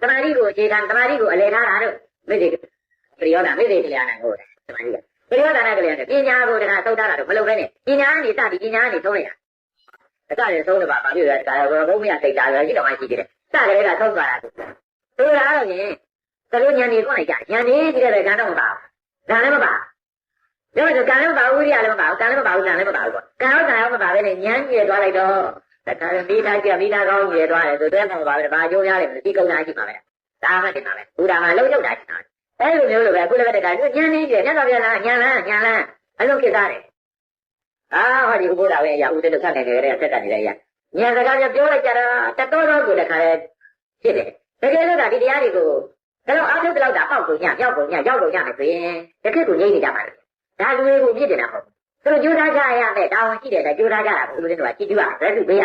A: တမာတိကိုအခြေခံတမာတိကိုအလေထားတာတို့မေ့ဒီပရိယောဒမေ့ဒီတရားနဲ့ဟုတ်တယ်တမာတိက ပရိယောဒနာကလေးနဲ့ပညာကိုတခါသုတ်တာတော့မလုပ်ဘဲနဲ့ပညာကနေစပြီးပညာကနေသုံးလိုက်တာအစရင်သုံးတယ်ပါဘာဖြစ်လဲဒါကဘုံမရစိတ်ဓာတ်ပဲရှိတော့မှရှိသေးတယ်စတယ်ကသုံးသွားတာသူဒါတော့ရင်သလိုညံနေသွားလိုက်ကြညံနေကြည့်တဲ့ကံတော့မပါဘူးဒါလည်းမပါဒါဆိုကံလည်းမပါဘူးဝိရိယလည်းမပါဘူးကံလည်းမပါဘူးကံလည်းမပါဘူးကံရောကံရောမပါဘဲနဲ့ညံညဲသွားလိုက်တော့တခါမိသားကြမိသားကောင်းညဲသွားတယ်ဆိုတော့မှမပါဘူးဘာကြိုးရလဲဒီကုန်းသားရှိမှာပဲဒါမှတင်ပါပဲဘုရားမှာလုံးရောက်တာရှိတာ အဲ့လိုမျိုးလိုပဲအခုလည်းတခါညံနေကြညံတော့ပြန်လာညံလန်းညံလန်းအလုံးဖြစ်သားတယ်အာဟောဒီဥပဒါပဲအရာဦးတဲ့ခတ်နေတယ်အသက်တက်နေတယ်ရညံစကားပြောလိုက်ကြတာတတော်တော်ကိုလည်းခါရဲဖြစ်တယ်တကယ်လို့ဒါဒီတရားတွေကိုဒါတော့အားထုတ်တော့တာအောက်ကိုညရောက်ကိုညရောက်ကိုညမယ်ဆိုရင်တကယ်ကိုငြိမ့်နေကြပါလေဒါလူတွေကိုပြစ်တယ်လားဟုတ်သူတို့ကြိုးစားကြရမယ်တာဝန်ရှိတယ်ဒါကြိုးစားကြတာဘုရားတို့ကကြည့်ကြည့်ပါဘယ်သူပေးရ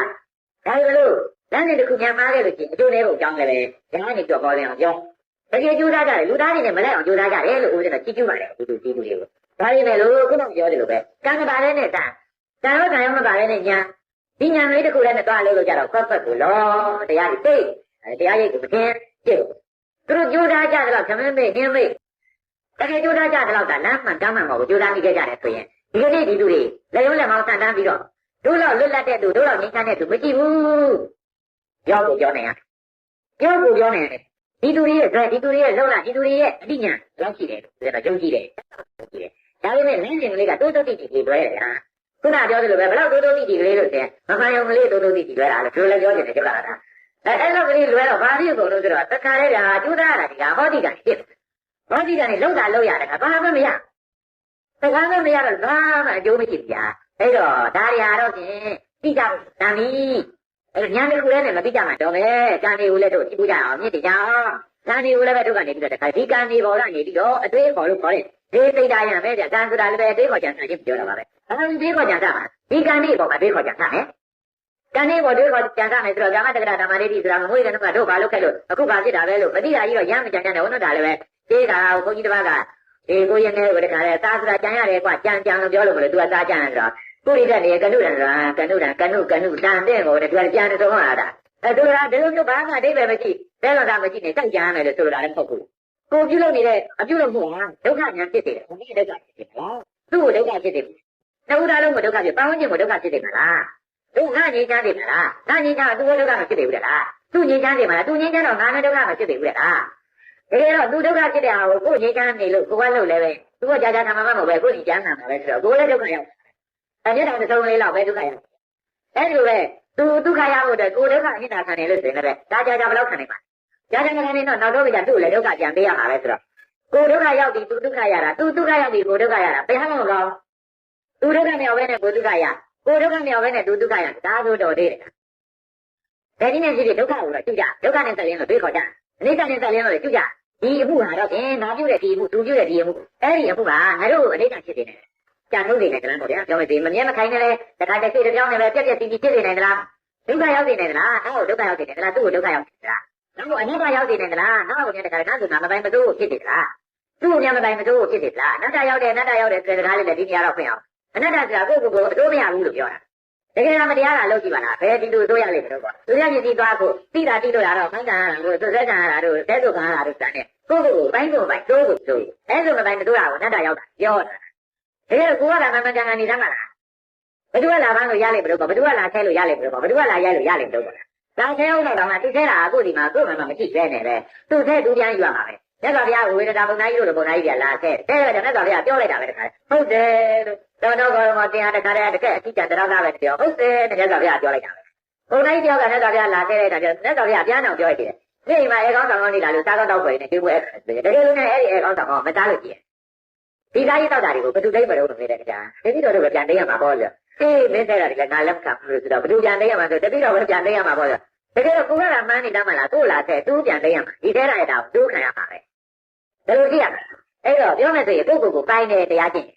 A: ဒါကြလို့လမ်းနေတစ်ခုညမှားခဲ့လို့ရှိရင်အကျိုးလေးကိုကြောင်းလည်းပဲညာနေကြော်ပေါ်လင်းအောင်ကြောင်း တကယ်ကြိုးစားကြတယ်လူသားတွေနဲ့မလိုက်အောင်ကြိုးစားကြတယ်လို့ဦးဇင်းကကြည့်ကြည့်ပါလေဒီလိုဒီလိုလေးကိုဒါရင်းနဲ့လို့ခုနကပြောတယ်လို့ပဲကံကပါတဲ့နဲ့တန်တန်ရောကံရောမပါတဲ့နဲ့ညာဒီညာလေးတစ်ခုလည်းနဲ့တွားလို့လို့ကြတော့ခွက်ခွက်ကိုလောတရားကြီးတိတ်တရားကြီးကိုမတင်ပြစ်သူတို့ကြိုးစားကြတယ်လို့ခမင်းမေ့ဟင်းမေ့တကယ်ကြိုးစားကြတယ်လို့ကလမ်းမှန်တမ်းမှန်မဟုတ်ဘူးကြိုးစားမိခဲ့ကြတယ်ဆိုရင်ဒီကနေ့ဒီသူတွေလက်ရုံးလက်မောင်းဆန်တန်းပြီးတော့တို့တော့လွတ်လပ်တဲ့သူတို့တော့ငြိမ်းချမ်းတဲ့သူမရှိဘူးပြောကိုပြောနေရပြောကိုပြောနေတယ် ဒီသူတွေရဲ့ဇက်ဒီသူတွေရဲ့လုံလာဒီသူတွေရဲ့အတိညာလောက်ရှိတယ်ဆိုတော့ယုံကြည်တယ်ကြည်တယ်ဒါပေမဲ့လင်းစင်ကလေးကတိုးတိုးတိတိကြီးတွဲတယ်ဟာခုနပြောသလိုပဲဘယ်တော့တိုးတိုးတိတိကလေးလို့ဆိုရင်မမှန်ရုံကလေးတိုးတိုးတိတိတွဲတာလို့ပြောလဲပြောနေတယ်ပြောလာတာအဲအဲ့လိုကလေးလွဲတော့ဘာဖြစ်ကုန်လို့ဆိုတော့တခါလေးကကျူးသားရတာဒီကဟောတိကဖြစ်ဟောတိကနေလောက်တာလောက်ရတယ်ကဘာမှမရတခါမှမရတော့ဘာမှအကျိုးမရှိဘူးကြာအဲ့တော့ဒါရီဟာတော့ဖြင့်တိကျတန်ပြီ အဲ့ညာနေကူလည်းနဲ့မတိကျမှတော့ပဲကံတွေကိုလည်းတို့ကြည့်ကြအောင်မြစ်ကြအောင်ကံတွေကိုလည်းပဲတို့ကနေပြီးတော့တခါဒီကံတွေပေါ်ကနေပြီးတော့အတွေးခေါ်လို့ခေါ်တယ်ဒီသိတာရမယ်ဗျကံဆိုတာလည်းပဲအတွေးခေါ်ကြံစားခြင်းပြောတာပါပဲအဲဒီတွေးခေါ်ကြံစားမှာဒီကံတွေပေါ်မှာတွေးခေါ်ကြံစားမယ်ကံတွေပေါ်တွေးခေါ်ကြံစားမယ်ဆိုတော့ဇာမတက္ကရာဓမ္မလေးတိဆိုတာမမွေးတဲ့တော့တို့ဘာလုပ်ခဲ့လို့အခုဘာဖြစ်တာပဲလို့မတိတာကြီးတော့ရမ်းမကြံကြံတယ်ဝန်းတော့ဒါလည်းပဲတေးတာဘုန်းကြီးတစ်ပါးကဒီကိုရင်းနေကိုတခါလဲသာဆိုတာကြံရတယ်ကွာကြံကြံလို့ပြောလို့မလို့ तू ကသားကြံတယ်ဆိုတော့ ကိုရိတက်နေကနုရံဆိုတာကနုရံကနုကနုတန်တဲ့ကိုတည်း तू ကကြံတယ်တော့လာတာအဲသူကဒီလိုမျိုးဘာမှအတိတ်ပဲမရှိတဲလောကမရှိနေစိုက်ကြံရမယ်လို့ဆိုလိုတာလည်းမဟုတ်ဘူးကိုပြုလုပ်နေတဲ့အပြုလုပ်မှုဟာဒုက္ခညာဖြစ်နေတယ်ဘုန်းကြီးဒုက္ခဖြစ်နေလားသူ့ကိုဒုက္ခဖြစ်နေတယ်နှုတ်သားလုံးကိုဒုက္ခဖြစ်ပတ်ဝန်းကျင်ကိုဒုက္ခဖြစ်နေမှာလားတို့ငါငြိမ်းချမ်းနေမှာလားငါငြိမ်းချမ်းသူ့ကိုဒုက္ခမဖြစ်နေဘူးလားသူ့ငြိမ်းချမ်းနေမှာလားသူငြိမ်းချမ်းတော့ငါနဲ့ဒုက္ခမဖြစ်နေဘူးလားတကယ်တော့သူဒုက္ခဖြစ်တဲ့ဟာကိုကိုငြိမ်းချမ်းနေလို့ကိုကလုပ်လဲပဲသူကကြာကြာနာမှာမဟုတ်ပဲကိုကြီးကျမ်းနာမှာပဲဆိုတော့ကိုလည်းဒုက္ခရောက် အမြဲတမ်းသုံးလေးလောက်ပဲဒုက္ခရောက်အဲ့ဒီလိုပဲသူဒုက္ခရောက်လို့တဲ့ကိုဒုက္ခအမြင့်တာခံနေလို့ဆိုရင်လည်းဒါကြာကြာဘယ်လောက်ခံနိုင်မှာကြာကြာခံနေတော့နောက်တော့ကသူ့လည်းဒုက္ခပြန်ပေးရမှာပဲဆိုတော့ကိုဒုက္ခရောက်ပြီသူဒုက္ခရတာသူဒုက္ခရောက်ပြီကိုဒုက္ခရတာဘယ်ဟာမှမကောင်းသူဒုက္ခမြောက်ပဲနဲ့ကိုဒုက္ခရကိုဒုက္ခမြောက်ပဲနဲ့သူဒုက္ခရဒါဆိုတော့သေးတယ်ဒါဒီနဲ့ရှိတဲ့ဒုက္ခကိုတော့ကျုကြဒုက္ခနဲ့ဆက်ရင်းလို့တွေးခေါ်ကြအနိစ္စနဲ့ဆက်ရင်းလို့ကျုကြဒီအမှုဟာတော့ဖြင့်ငါပြုတဲ့ဒီအမှုသူပြုတဲ့ဒီအမှုအဲ့ဒီအမှုကငါတို့အနိစ္စဖြစ်နေတယ် ကြာထုတ်နေတယ်ကလန်းပေါ့ဗျာပြောမယ်ဒီမမြဲမခိုင်းနဲ့လေတခါတည်းစိတ်ကြောင်းနဲ့ပဲပြက်ပြက်တီးတီးဖြစ်နေတယ်လားဒုက္ခရောက်နေတယ်လားအဲ့ဒုက္ခရောက်နေတယ်လားသူ့ကိုဒုက္ခရောက်နေတယ်လားနောက်အနိစ္စရောက်နေတယ်လားနောက်ကိုမြင်တဲ့ခါကနာဆိုနာမပိုင်မစိုးဖြစ်နေတယ်လားသူ့ကိုမြင်မပိုင်မစိုးဖြစ်နေတယ်လားအနတ္တရောက်တယ်အနတ္တရောက်တယ်ဆိုတဲ့စကားလေးလည်းဒီနေရာတော့ဖွင့်အောင်အနတ္တဆိုတာကိုယ့်ကိုယ်ကိုအတိုးမရဘူးလို့ပြောတာတကယ်တော့မတရားတာလုပ်ကြည့်ပါလားဘယ်ဒီလိုတို့ရလိမ့်မယ်တော့ကွာသူရည်စီသွားကိုတိတာတိလို့ရတော့မှန်ကန်ရတာကိုသူဆက်ကန်ရတာတို့တဲတို့ကန်ရတာတို့စတဲ့ကိုယ့်ကိုယ်ပိုင်းကိုပိုင်းတို့ကိုတို့အဲလိုမပိုင်းတို့ရအောင်နတ်တာရောက်တာပြောတာ တကယ်ကိုကလာမှန်ကန်ကန်နေသမ်းပါလားဘယ်သူကလာပန်းလို့ရလိမ့်မလို့ဘယ်သူကလာဆဲလို့ရလိမ့်မလို့ဘယ်သူကလာရိုက်လို့ရလိမ့်မလို့လာဆဲအောင်တော့မှသူဆဲတာအခုဒီမှာကိုယ်မှမရှိဆဲနေပဲသူဆဲသူပြန်ယူရမှာပဲမြတ်စွာဘုရားဝေဒတာဘုံသားကြီးတို့ဘုံသားကြီးကလာဆဲတဲ့တဲ့မြတ်စွာဘုရားပြောလိုက်တာပဲတခါဟုတ်တယ်လို့တော်တော်ကောမတရားတခါတည်းတကယ်အတိအကျတရားကပဲပြောဟုတ်တယ်မြတ်စွာဘုရားပြောလိုက်တာပဲဘုံသားကြီးပြောကမြတ်စွာဘုရားလာဆဲလိုက်တာကျမြတ်စွာဘုရားပြန်အောင်ပြောလိုက်တယ်ဒီမှာအဲကောင်းဆောင်ကောင်းနေတာလို့စားကောင်းတော့ပဲနေဒီဘွဲတကယ်လို့နဲ့အဲ့ဒီအဲကောင်းဆောင်ကောင်းမစားလို့ကြည့် ဒီသားကြီးတော့တာတွေကိုဘယ်သူသိမလို့နေတယ်ကြာဒီပြီးတော့တော့ပြန်သိရမှာပေါ့လေအေးမင်းတဲ့တာဒီကငါလက်ခံလို့ဆိုတော့ဘယ်သူပြန်သိရမှာဆိုတပိတော့ပဲပြန်သိရမှာပေါ့လေတကယ်တော့ကိုကကမှန်းနေတာမလားကို့လာတဲ့သူပြန်သိရမှာဒီတဲ့ရတဲ့တာသူခံရမှာပဲဒါလို့ကြည့်ရမှာအဲ့တော့ပြောမယ်ဆိုရင်ကိုယ့်ကိုယ်ကိုပိုင်းတယ်တရားကျင့်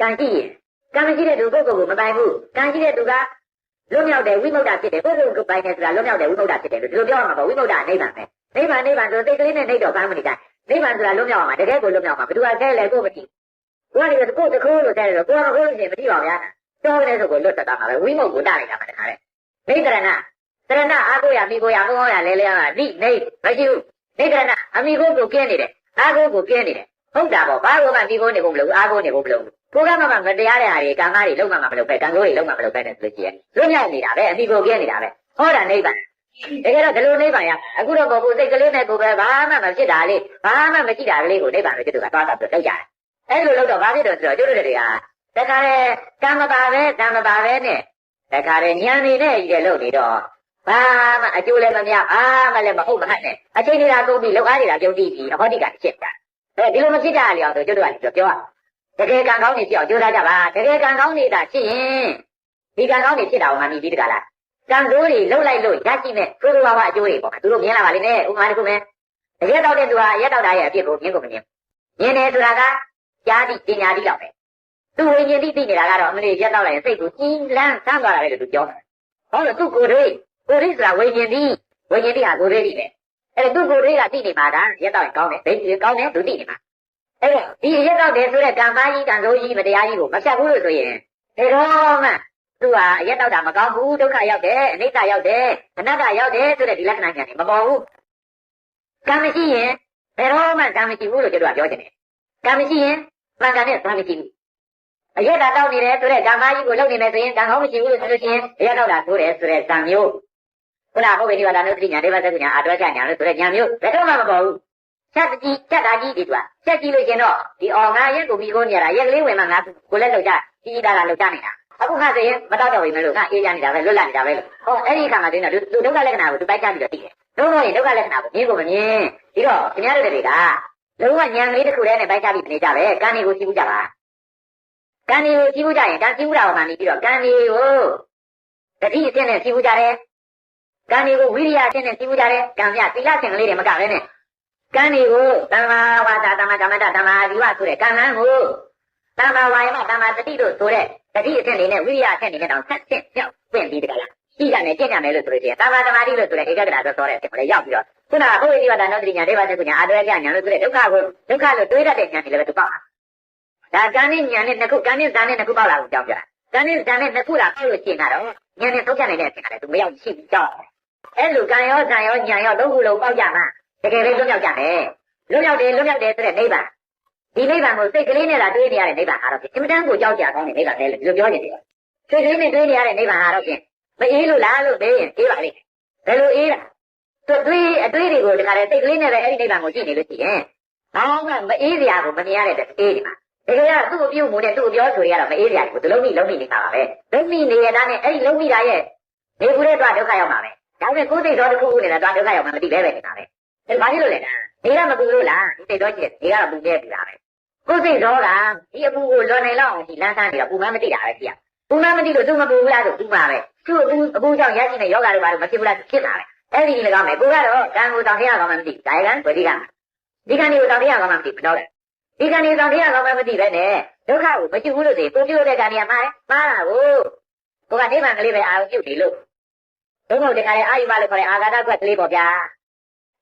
A: ကံကြည့်ရင်ကံမရှိတဲ့သူကိုယ့်ကိုယ်ကိုမပိုင်ဘူးကံရှိတဲ့သူကလွတ်မြောက်တယ်ဝိမု ക്ത ဖြစ်တယ်ကိုယ့်ကိုယ်ကိုပိုင်တယ်ဆိုတာလွတ်မြောက်တယ်ဝိမု ക്ത ဖြစ်တယ်လို့ဒီလိုပြောရမှာပေါ့ဝိမု ക്ത နိဗ္ဗာန်ပဲနိဗ္ဗာန်နိဗ္ဗာန်ဆိုစိတ်ကလေးနဲ့နှိပ်တော့ကောင်းမနေကြနိဗ္ဗာန်ဆိုတာလွတ်မြောက်အောင်မှာတကယ်ကိုလွတ်မြောက်မှာဘယ်သူကဆဲလဲကိုယ်မကြည့် ကိုယ်ကလည်းကိုယ်တခိုးလို့ဆဲတယ်ကိုယ်ကခိုးလို့ရှိရင်မကြည့်ပါဗျာတော်တယ်ဆိုကိုလွတ်တတ်တာမှာပဲဝိမု ക്ത ကိုတားလိုက်တာမှာတခါလေနိတရဏတရဏအာကိုရမိကိုရဟောရလဲလဲမှာနိနေမရှိဘူးနိတရဏအမိကိုကိုကျင်းနေတယ်အာကိုကိုကျင်းနေတယ်ဟုတ်တာပေါ့ဘာကိုမှမိကိုနေဖို့မလုပ်အာကိုနေဖို့မလုပ်ကိုကမှမမတရားတဲ့ဟာတွေကာမတွေလုံးမှမလုပ်ပဲကံကိုတွေလုံးမှမလုပ်ပဲနဲ့ဆိုကြည့်လွတ်မြောက်နေတာပဲအမိကိုကျင်းနေတာပဲဟောတာနိဗ္ဗာန်တကယ်တော့ဒီလိုနိဗ္ဗာန်ရအခုတော့ကိုစိတ်ကလေးနဲ့ကိုပဲဘာမှမဖြစ်တာလေးဘာမှမရှိတာလေးကိုနိဗ္ဗာန်ကိုကျွတ်ကသွားတာပြီးတော့ကြတယ် အဲ့လိုလုပ်တော့ဘာဖြစ်တော့ဆိုတော့ကျွတ်တွေကတခါလေကံမပါပဲကံမပါပဲနဲ့တခါလေညံနေတဲ့ကြီးတဲ့လုပ်နေတော့ဘာမှအကျိုးလည်းမများအားမလည်းမဟုတ်မဟတ်နဲ့အချိန်ကြီးတာကုန်ပြီလောက်အားနေတာပြုံးကြည့်ပြီးအဟောတိကဖြစ်တာအဲဒီလိုမဖြစ်ကြရလေအောင်ဆိုကျွတ်တို့ကပြောပြောတကယ်ကံကောင်းနေဖြစ်အောင်ကြိုးစားကြပါတကယ်ကံကောင်းနေတာဖြစ်ရင်ဒီကံကောင်းနေဖြစ်တာကိုမှမြည်ပြီးတကလားကံဆိုးတွေလှုပ်လိုက်လို့ရရှိမဲ့ကိုယ်တော်ဘာအကျိုးတွေပေါ့သူတို့မြင်လာပါလိမ့်မယ်ဥပမာတစ်ခုမယ်တကယ်တော့တဲ့သူဟာရက်တော့တာရဲ့အဖြစ်ကိုမြင်ကိုမမြင်မြင်တယ်ဆိုတာက ကြားသည့်ပညာသည့်တော့ပဲသူဝိညာဉ်တိသိနေတာကတော့အမလေးရက်တော့လိုက်ရင်စိတ်ကိုကြီးလန်းဆန်းသွားတာပဲလို့သူပြောတယ်ဟောလို့သူကိုယ်တွေကိုယ်တွေဆိုတာဝိညာဉ်တိဝိညာဉ်တိဟာကိုယ်တွေပဲအဲ့ဒါသူကိုယ်တွေကသိနေမှာဒါရက်တော့ရင်ကောင်းတယ်ဒိတ်ကောင်းတယ်သူသိနေမှာအဲ့တော့ဒီရက်တော့တယ်ဆိုတဲ့ကံပါကြီးကံဆိုးကြီးမတရားကြီးကိုမဖြတ်ဘူးလို့ဆိုရင်ဒီတော့မှသူဟာရက်တော့တာမကောင်းဘူးဒုက္ခရောက်တယ်အနိစ္စရောက်တယ်အနတ္တရောက်တယ်ဆိုတဲ့ဒီလက္ခဏာညာတွေမပေါ်ဘူးကံမရှိရင်ဘယ်တော့မှကံမရှိဘူးလို့ကျွန်တော်ကပြောချင်တယ်ကံမရှိရင် မှန်ကန်တဲ့ကံမရှိဘူးအရက်တာတောက်နေတယ်ဆိုတဲ့ဓမ္မကြီးကိုလုပ်နေမယ်ဆိုရင်ကံကောင်းမရှိဘူးလို့ဆိုလို့ရှိရင်အရက်တောက်တာဆိုတယ်ဆိုတဲ့ဇံမျိုးခုနဟုတ်ပြီဒီကလာနုတိညာဒေဝသကုညာအတွဲချညာလို့ဆိုတဲ့ညာမျိုးဘယ်တော့မှမပေါ်ဘူးချက်ကြီးချက်တာကြီးဒီကွာချက်ကြီးလို့ရှင်တော့ဒီအော်ငါရက်ကိုပြီးကုန်ကြတာရက်ကလေးဝင်မှငါကိုလည်းလောက်ကြကြီးကြီးတာတာလောက်ကြနေတာအခုငါဆိုရင်မတောက်တော့ဘူးမလို့ငါအေးကြနေတာပဲလွတ်လပ်နေတာပဲလို့ဟောအဲ့ဒီအခါမှာတင်းတော့သူဒုက္ခလက္ခဏာကိုသူပိုက်ကြပြီးတော့သိတယ်တို့တော့ရင်ဒုက္ခလက္ခဏာကိုမြင်ကိုမမြင်ပြီးတော့ခင်ဗျားတို့တွေက လုံးဝညံကလေးတစ်ခုတည်းနဲ့ပိုက်ကြပြီးနေကြပဲကံတွေကိုကြည့်ဘူးကြပါကံတွေကိုကြည့်ဘူးကြရင်ကံကြည့်ဘူးတာမှနေပြီးတော့ကံတွေကိုတတိအစ်နဲ့ကြည့်ဘူးကြတယ်ကံတွေကိုဝိရိယအစ်နဲ့ကြည့်ဘူးကြတယ်ကံပြသီလရှင်ကလေးတွေမကပဲနဲ့ကံတွေကိုတမ္မာဝါစာတမ္မာကမ္မတတမ္မာဒီဝဆိုတဲ့ကံလန်းကိုတမ္မာဝါယမတမ္မာတတိတို့ဆိုတဲ့တတိအစ်လေးနဲ့ဝိရိယအစ်လေးနဲ့တောင်ဆက်ဆက်ပြောက်ပြင့်ပြီးတကလား ကြည့်ကြမယ်ကြည့်ကြမယ်လို့ဆိုလို့ရှိရင်တမ္မာတမာတိလို့ဆိုတဲ့ဧကဂရဆိုတဲ့အစ်ကိုလည်းရောက်ပြီးတော့ခုနကဘုရားဒီဝတ္တနောတိညာဒေဝသကုညာအာတဝေကညာလို့ဆိုတဲ့ဒုက္ခကိုဒုက္ခလို့တွေးတတ်တဲ့ညာတွေလည်းပဲသူပေါက်တာဒါကံနဲ့ညာနဲ့နှစ်ခုကံနဲ့ဇာနဲ့နှစ်ခုပေါက်လာကိုကြောက်ကြကံနဲ့ဇာနဲ့နှစ်ခုလာပေါက်လို့ရှင်းတာတော့ညာနဲ့ထုတ်ပြနိုင်တဲ့အချိန်ကလည်းသူမရောက်ရှိပြီးကြောက်အဲ့လိုကံရောဇာရောညာရောသုံးခုလုံးပေါက်ကြမှာတကယ်လေးလွတ်မြောက်ကြတယ်လွတ်မြောက်တယ်လွတ်မြောက်တယ်ဆိုတဲ့နိဗ္ဗာန်ဒီနိဗ္ဗာန်ကိုစိတ်ကလေးနဲ့လာတွေးနေရတဲ့နိဗ္ဗာန်ဟာတော့အင်မတန်ကိုကြောက်ကြကောင်းတဲ့နိဗ္ဗာန်ပဲလို့ဒီလိုပြောနေတယ်စိတ်ကလေးနဲ့တွေးနေရတဲ့နိဗ္ဗာန်ဟာတော့ဖြင့် မအေးလို့လားလို့မေးရင်အေးပါလိမ့်ဘယ်လိုအေးလားသူအတွေးအတွေးတွေကိုတခါတည်းစိတ်ကလေးနဲ့ပဲအဲ့ဒီနိဗ္ဗာန်ကိုကြည့်နေလို့ရှိရင်ဘာမှမအေးစရာကိုမမြင်ရတဲ့တအေးနေမှာတကယ်ကသူ့ကိုပြုတ်မှုနဲ့သူ့ကိုပြောဆိုရတော့မအေးစရာကိုသူလုံးမိလုံးမိနေတာပါပဲလုံးမိနေရတာနဲ့အဲ့ဒီလုံးမိတာရဲ့နေဘူးတဲ့တော့ဒုက္ခရောက်မှာပဲဒါပေမဲ့ကိုယ်စိတ်တော်တစ်ခုခုနဲ့တော့ဒုက္ခရောက်မှာမသိပဲပဲနေတာပဲအဲဘာဖြစ်လို့လဲနေကမပူလို့လားဒီစိတ်တော်ကြည့်နေကတော့ပူနေပြီလားပဲကိုယ်စိတ်တော်ကဒီအပူကိုလွန်နေလောက်အောင်ဒီလမ်းဆန်းနေတာပူမှမသိတာပဲကြည့်ရ ပူမှမသိလို့သူမပူဘူးလားဆိုပူမှာပဲသူ့အပူအပူကြောင့်ရရှိတဲ့ယောဂတွေဘာလို့မဖြစ်ဘူးလားဖြစ်တာပဲအဲ့ဒီလည်းကောင်းမယ်ကိုကတော့ကံကိုတောင်ထရကောင်းမှမသိဒါကံဝိရိယဒီကံကိုတောင်ထရကောင်းမှမသိဘယ်တော့လဲဒီကံကိုတောင်ထရကောင်းမှမသိပဲနဲ့ဒုက္ခကိုမကြည့်ဘူးလို့ဆိုကိုပြုတ်တဲ့ကံတွေကမှားတယ်မှားတာကိုကိုကနိဗ္ဗာန်ကလေးပဲအာရုံပြုတ်နေလို့ဒုက္ခတခါလေအာယုမလို့ခေါ်တဲ့အာဂါတကွက်ကလေးပေါ့ဗျာ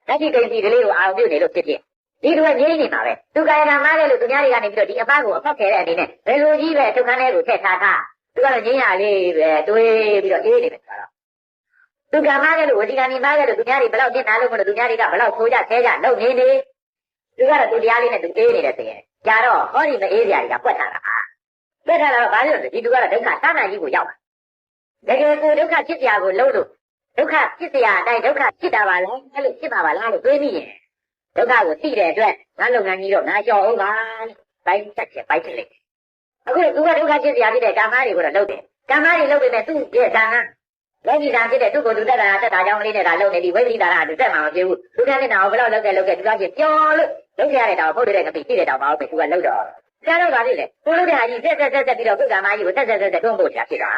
A: လက်ရှိကိန်းစီကလေးကိုအာရုံပြုတ်နေလို့ဖြစ်ဖြစ်ဒီလိုငြိမ့်နေမှာပဲသူကာယကမှားတယ်လို့သူများတွေကနေပြီးတော့ဒီအပန်းကိုအဖောက်ခဲတဲ့အနေနဲ့ဘယ်လိုကြီးပဲဒုက္ခနဲ့ကိုထည့်ထားတာ သူကတော့ငြိမ်းရလေးပဲတွေးပြီးတော့အေးနေတယ်ဆိုတော့သူကမှားတယ်လို့ဝစီကံနေမှားတယ်လို့သူများတွေဘယ်လောက်တင်တာလို့မလို့သူများတွေကဘယ်လောက်ဆိုးကြဆဲကြလုံနေနေသူကတော့သူတရားလေးနဲ့သူအေးနေတယ်ဆိုရင်ကြာတော့ဟောဒီမအေးစရာတွေကပွက်ထားတာပွက်ထားတာတော့ဘာလို့လဲဒီသူကတော့ဒုက္ခတာနာကြီးကိုရောက်တာတကယ်ကိုဒုက္ခဖြစ်စရာကိုလုံးလို့ဒုက္ခဖြစ်စရာအတိုင်းဒုက္ခဖြစ်တာပါလားအဲ့လိုဖြစ်ပါပါလားလို့တွေးမိရင်ဒုက္ခကိုသိတဲ့အတွက်ငါလုပ်ငန်းကြီးတော့ငါလျှော့အောင်ပါပိုင်းချက်ချက်ပိုင်းချက်လိုက် အခုသူကဒုက္ခဖြစ်စရာဖြစ်တဲ့ကာမတွေကိုတော့လုပ်တယ်ကာမတွေလုပ်ပေမဲ့သူ့ရဲ့ကာမလောကီဓာတ်ဖြစ်တဲ့သူ့ကိုယ်သူတက်တာတက်တာကြောင့်လေးနဲ့ဒါလုပ်နေပြီဝိပရိဒါရကသူတက်မှာမဖြစ်ဘူးသူကနဲ့တော့ဘယ်တော့လုပ်ခဲ့လုပ်ခဲ့သူကချင်းပျော်လို့လုပ်ခဲ့ရတဲ့တော့ဖုတ်တဲ့ကပိပြည့်တဲ့တော့မဟုတ်ဘူးသူကလုပ်တော့ဆရာတော်ကလေကိုလုပ်တဲ့ဟာကြီးဆက်ဆက်ဆက်ဆက်ပြီးတော့ကုက္ကမကြီးကိုဆက်ဆက်ဆက်ဆက်တွန်းပို့ချာဖြစ်တာ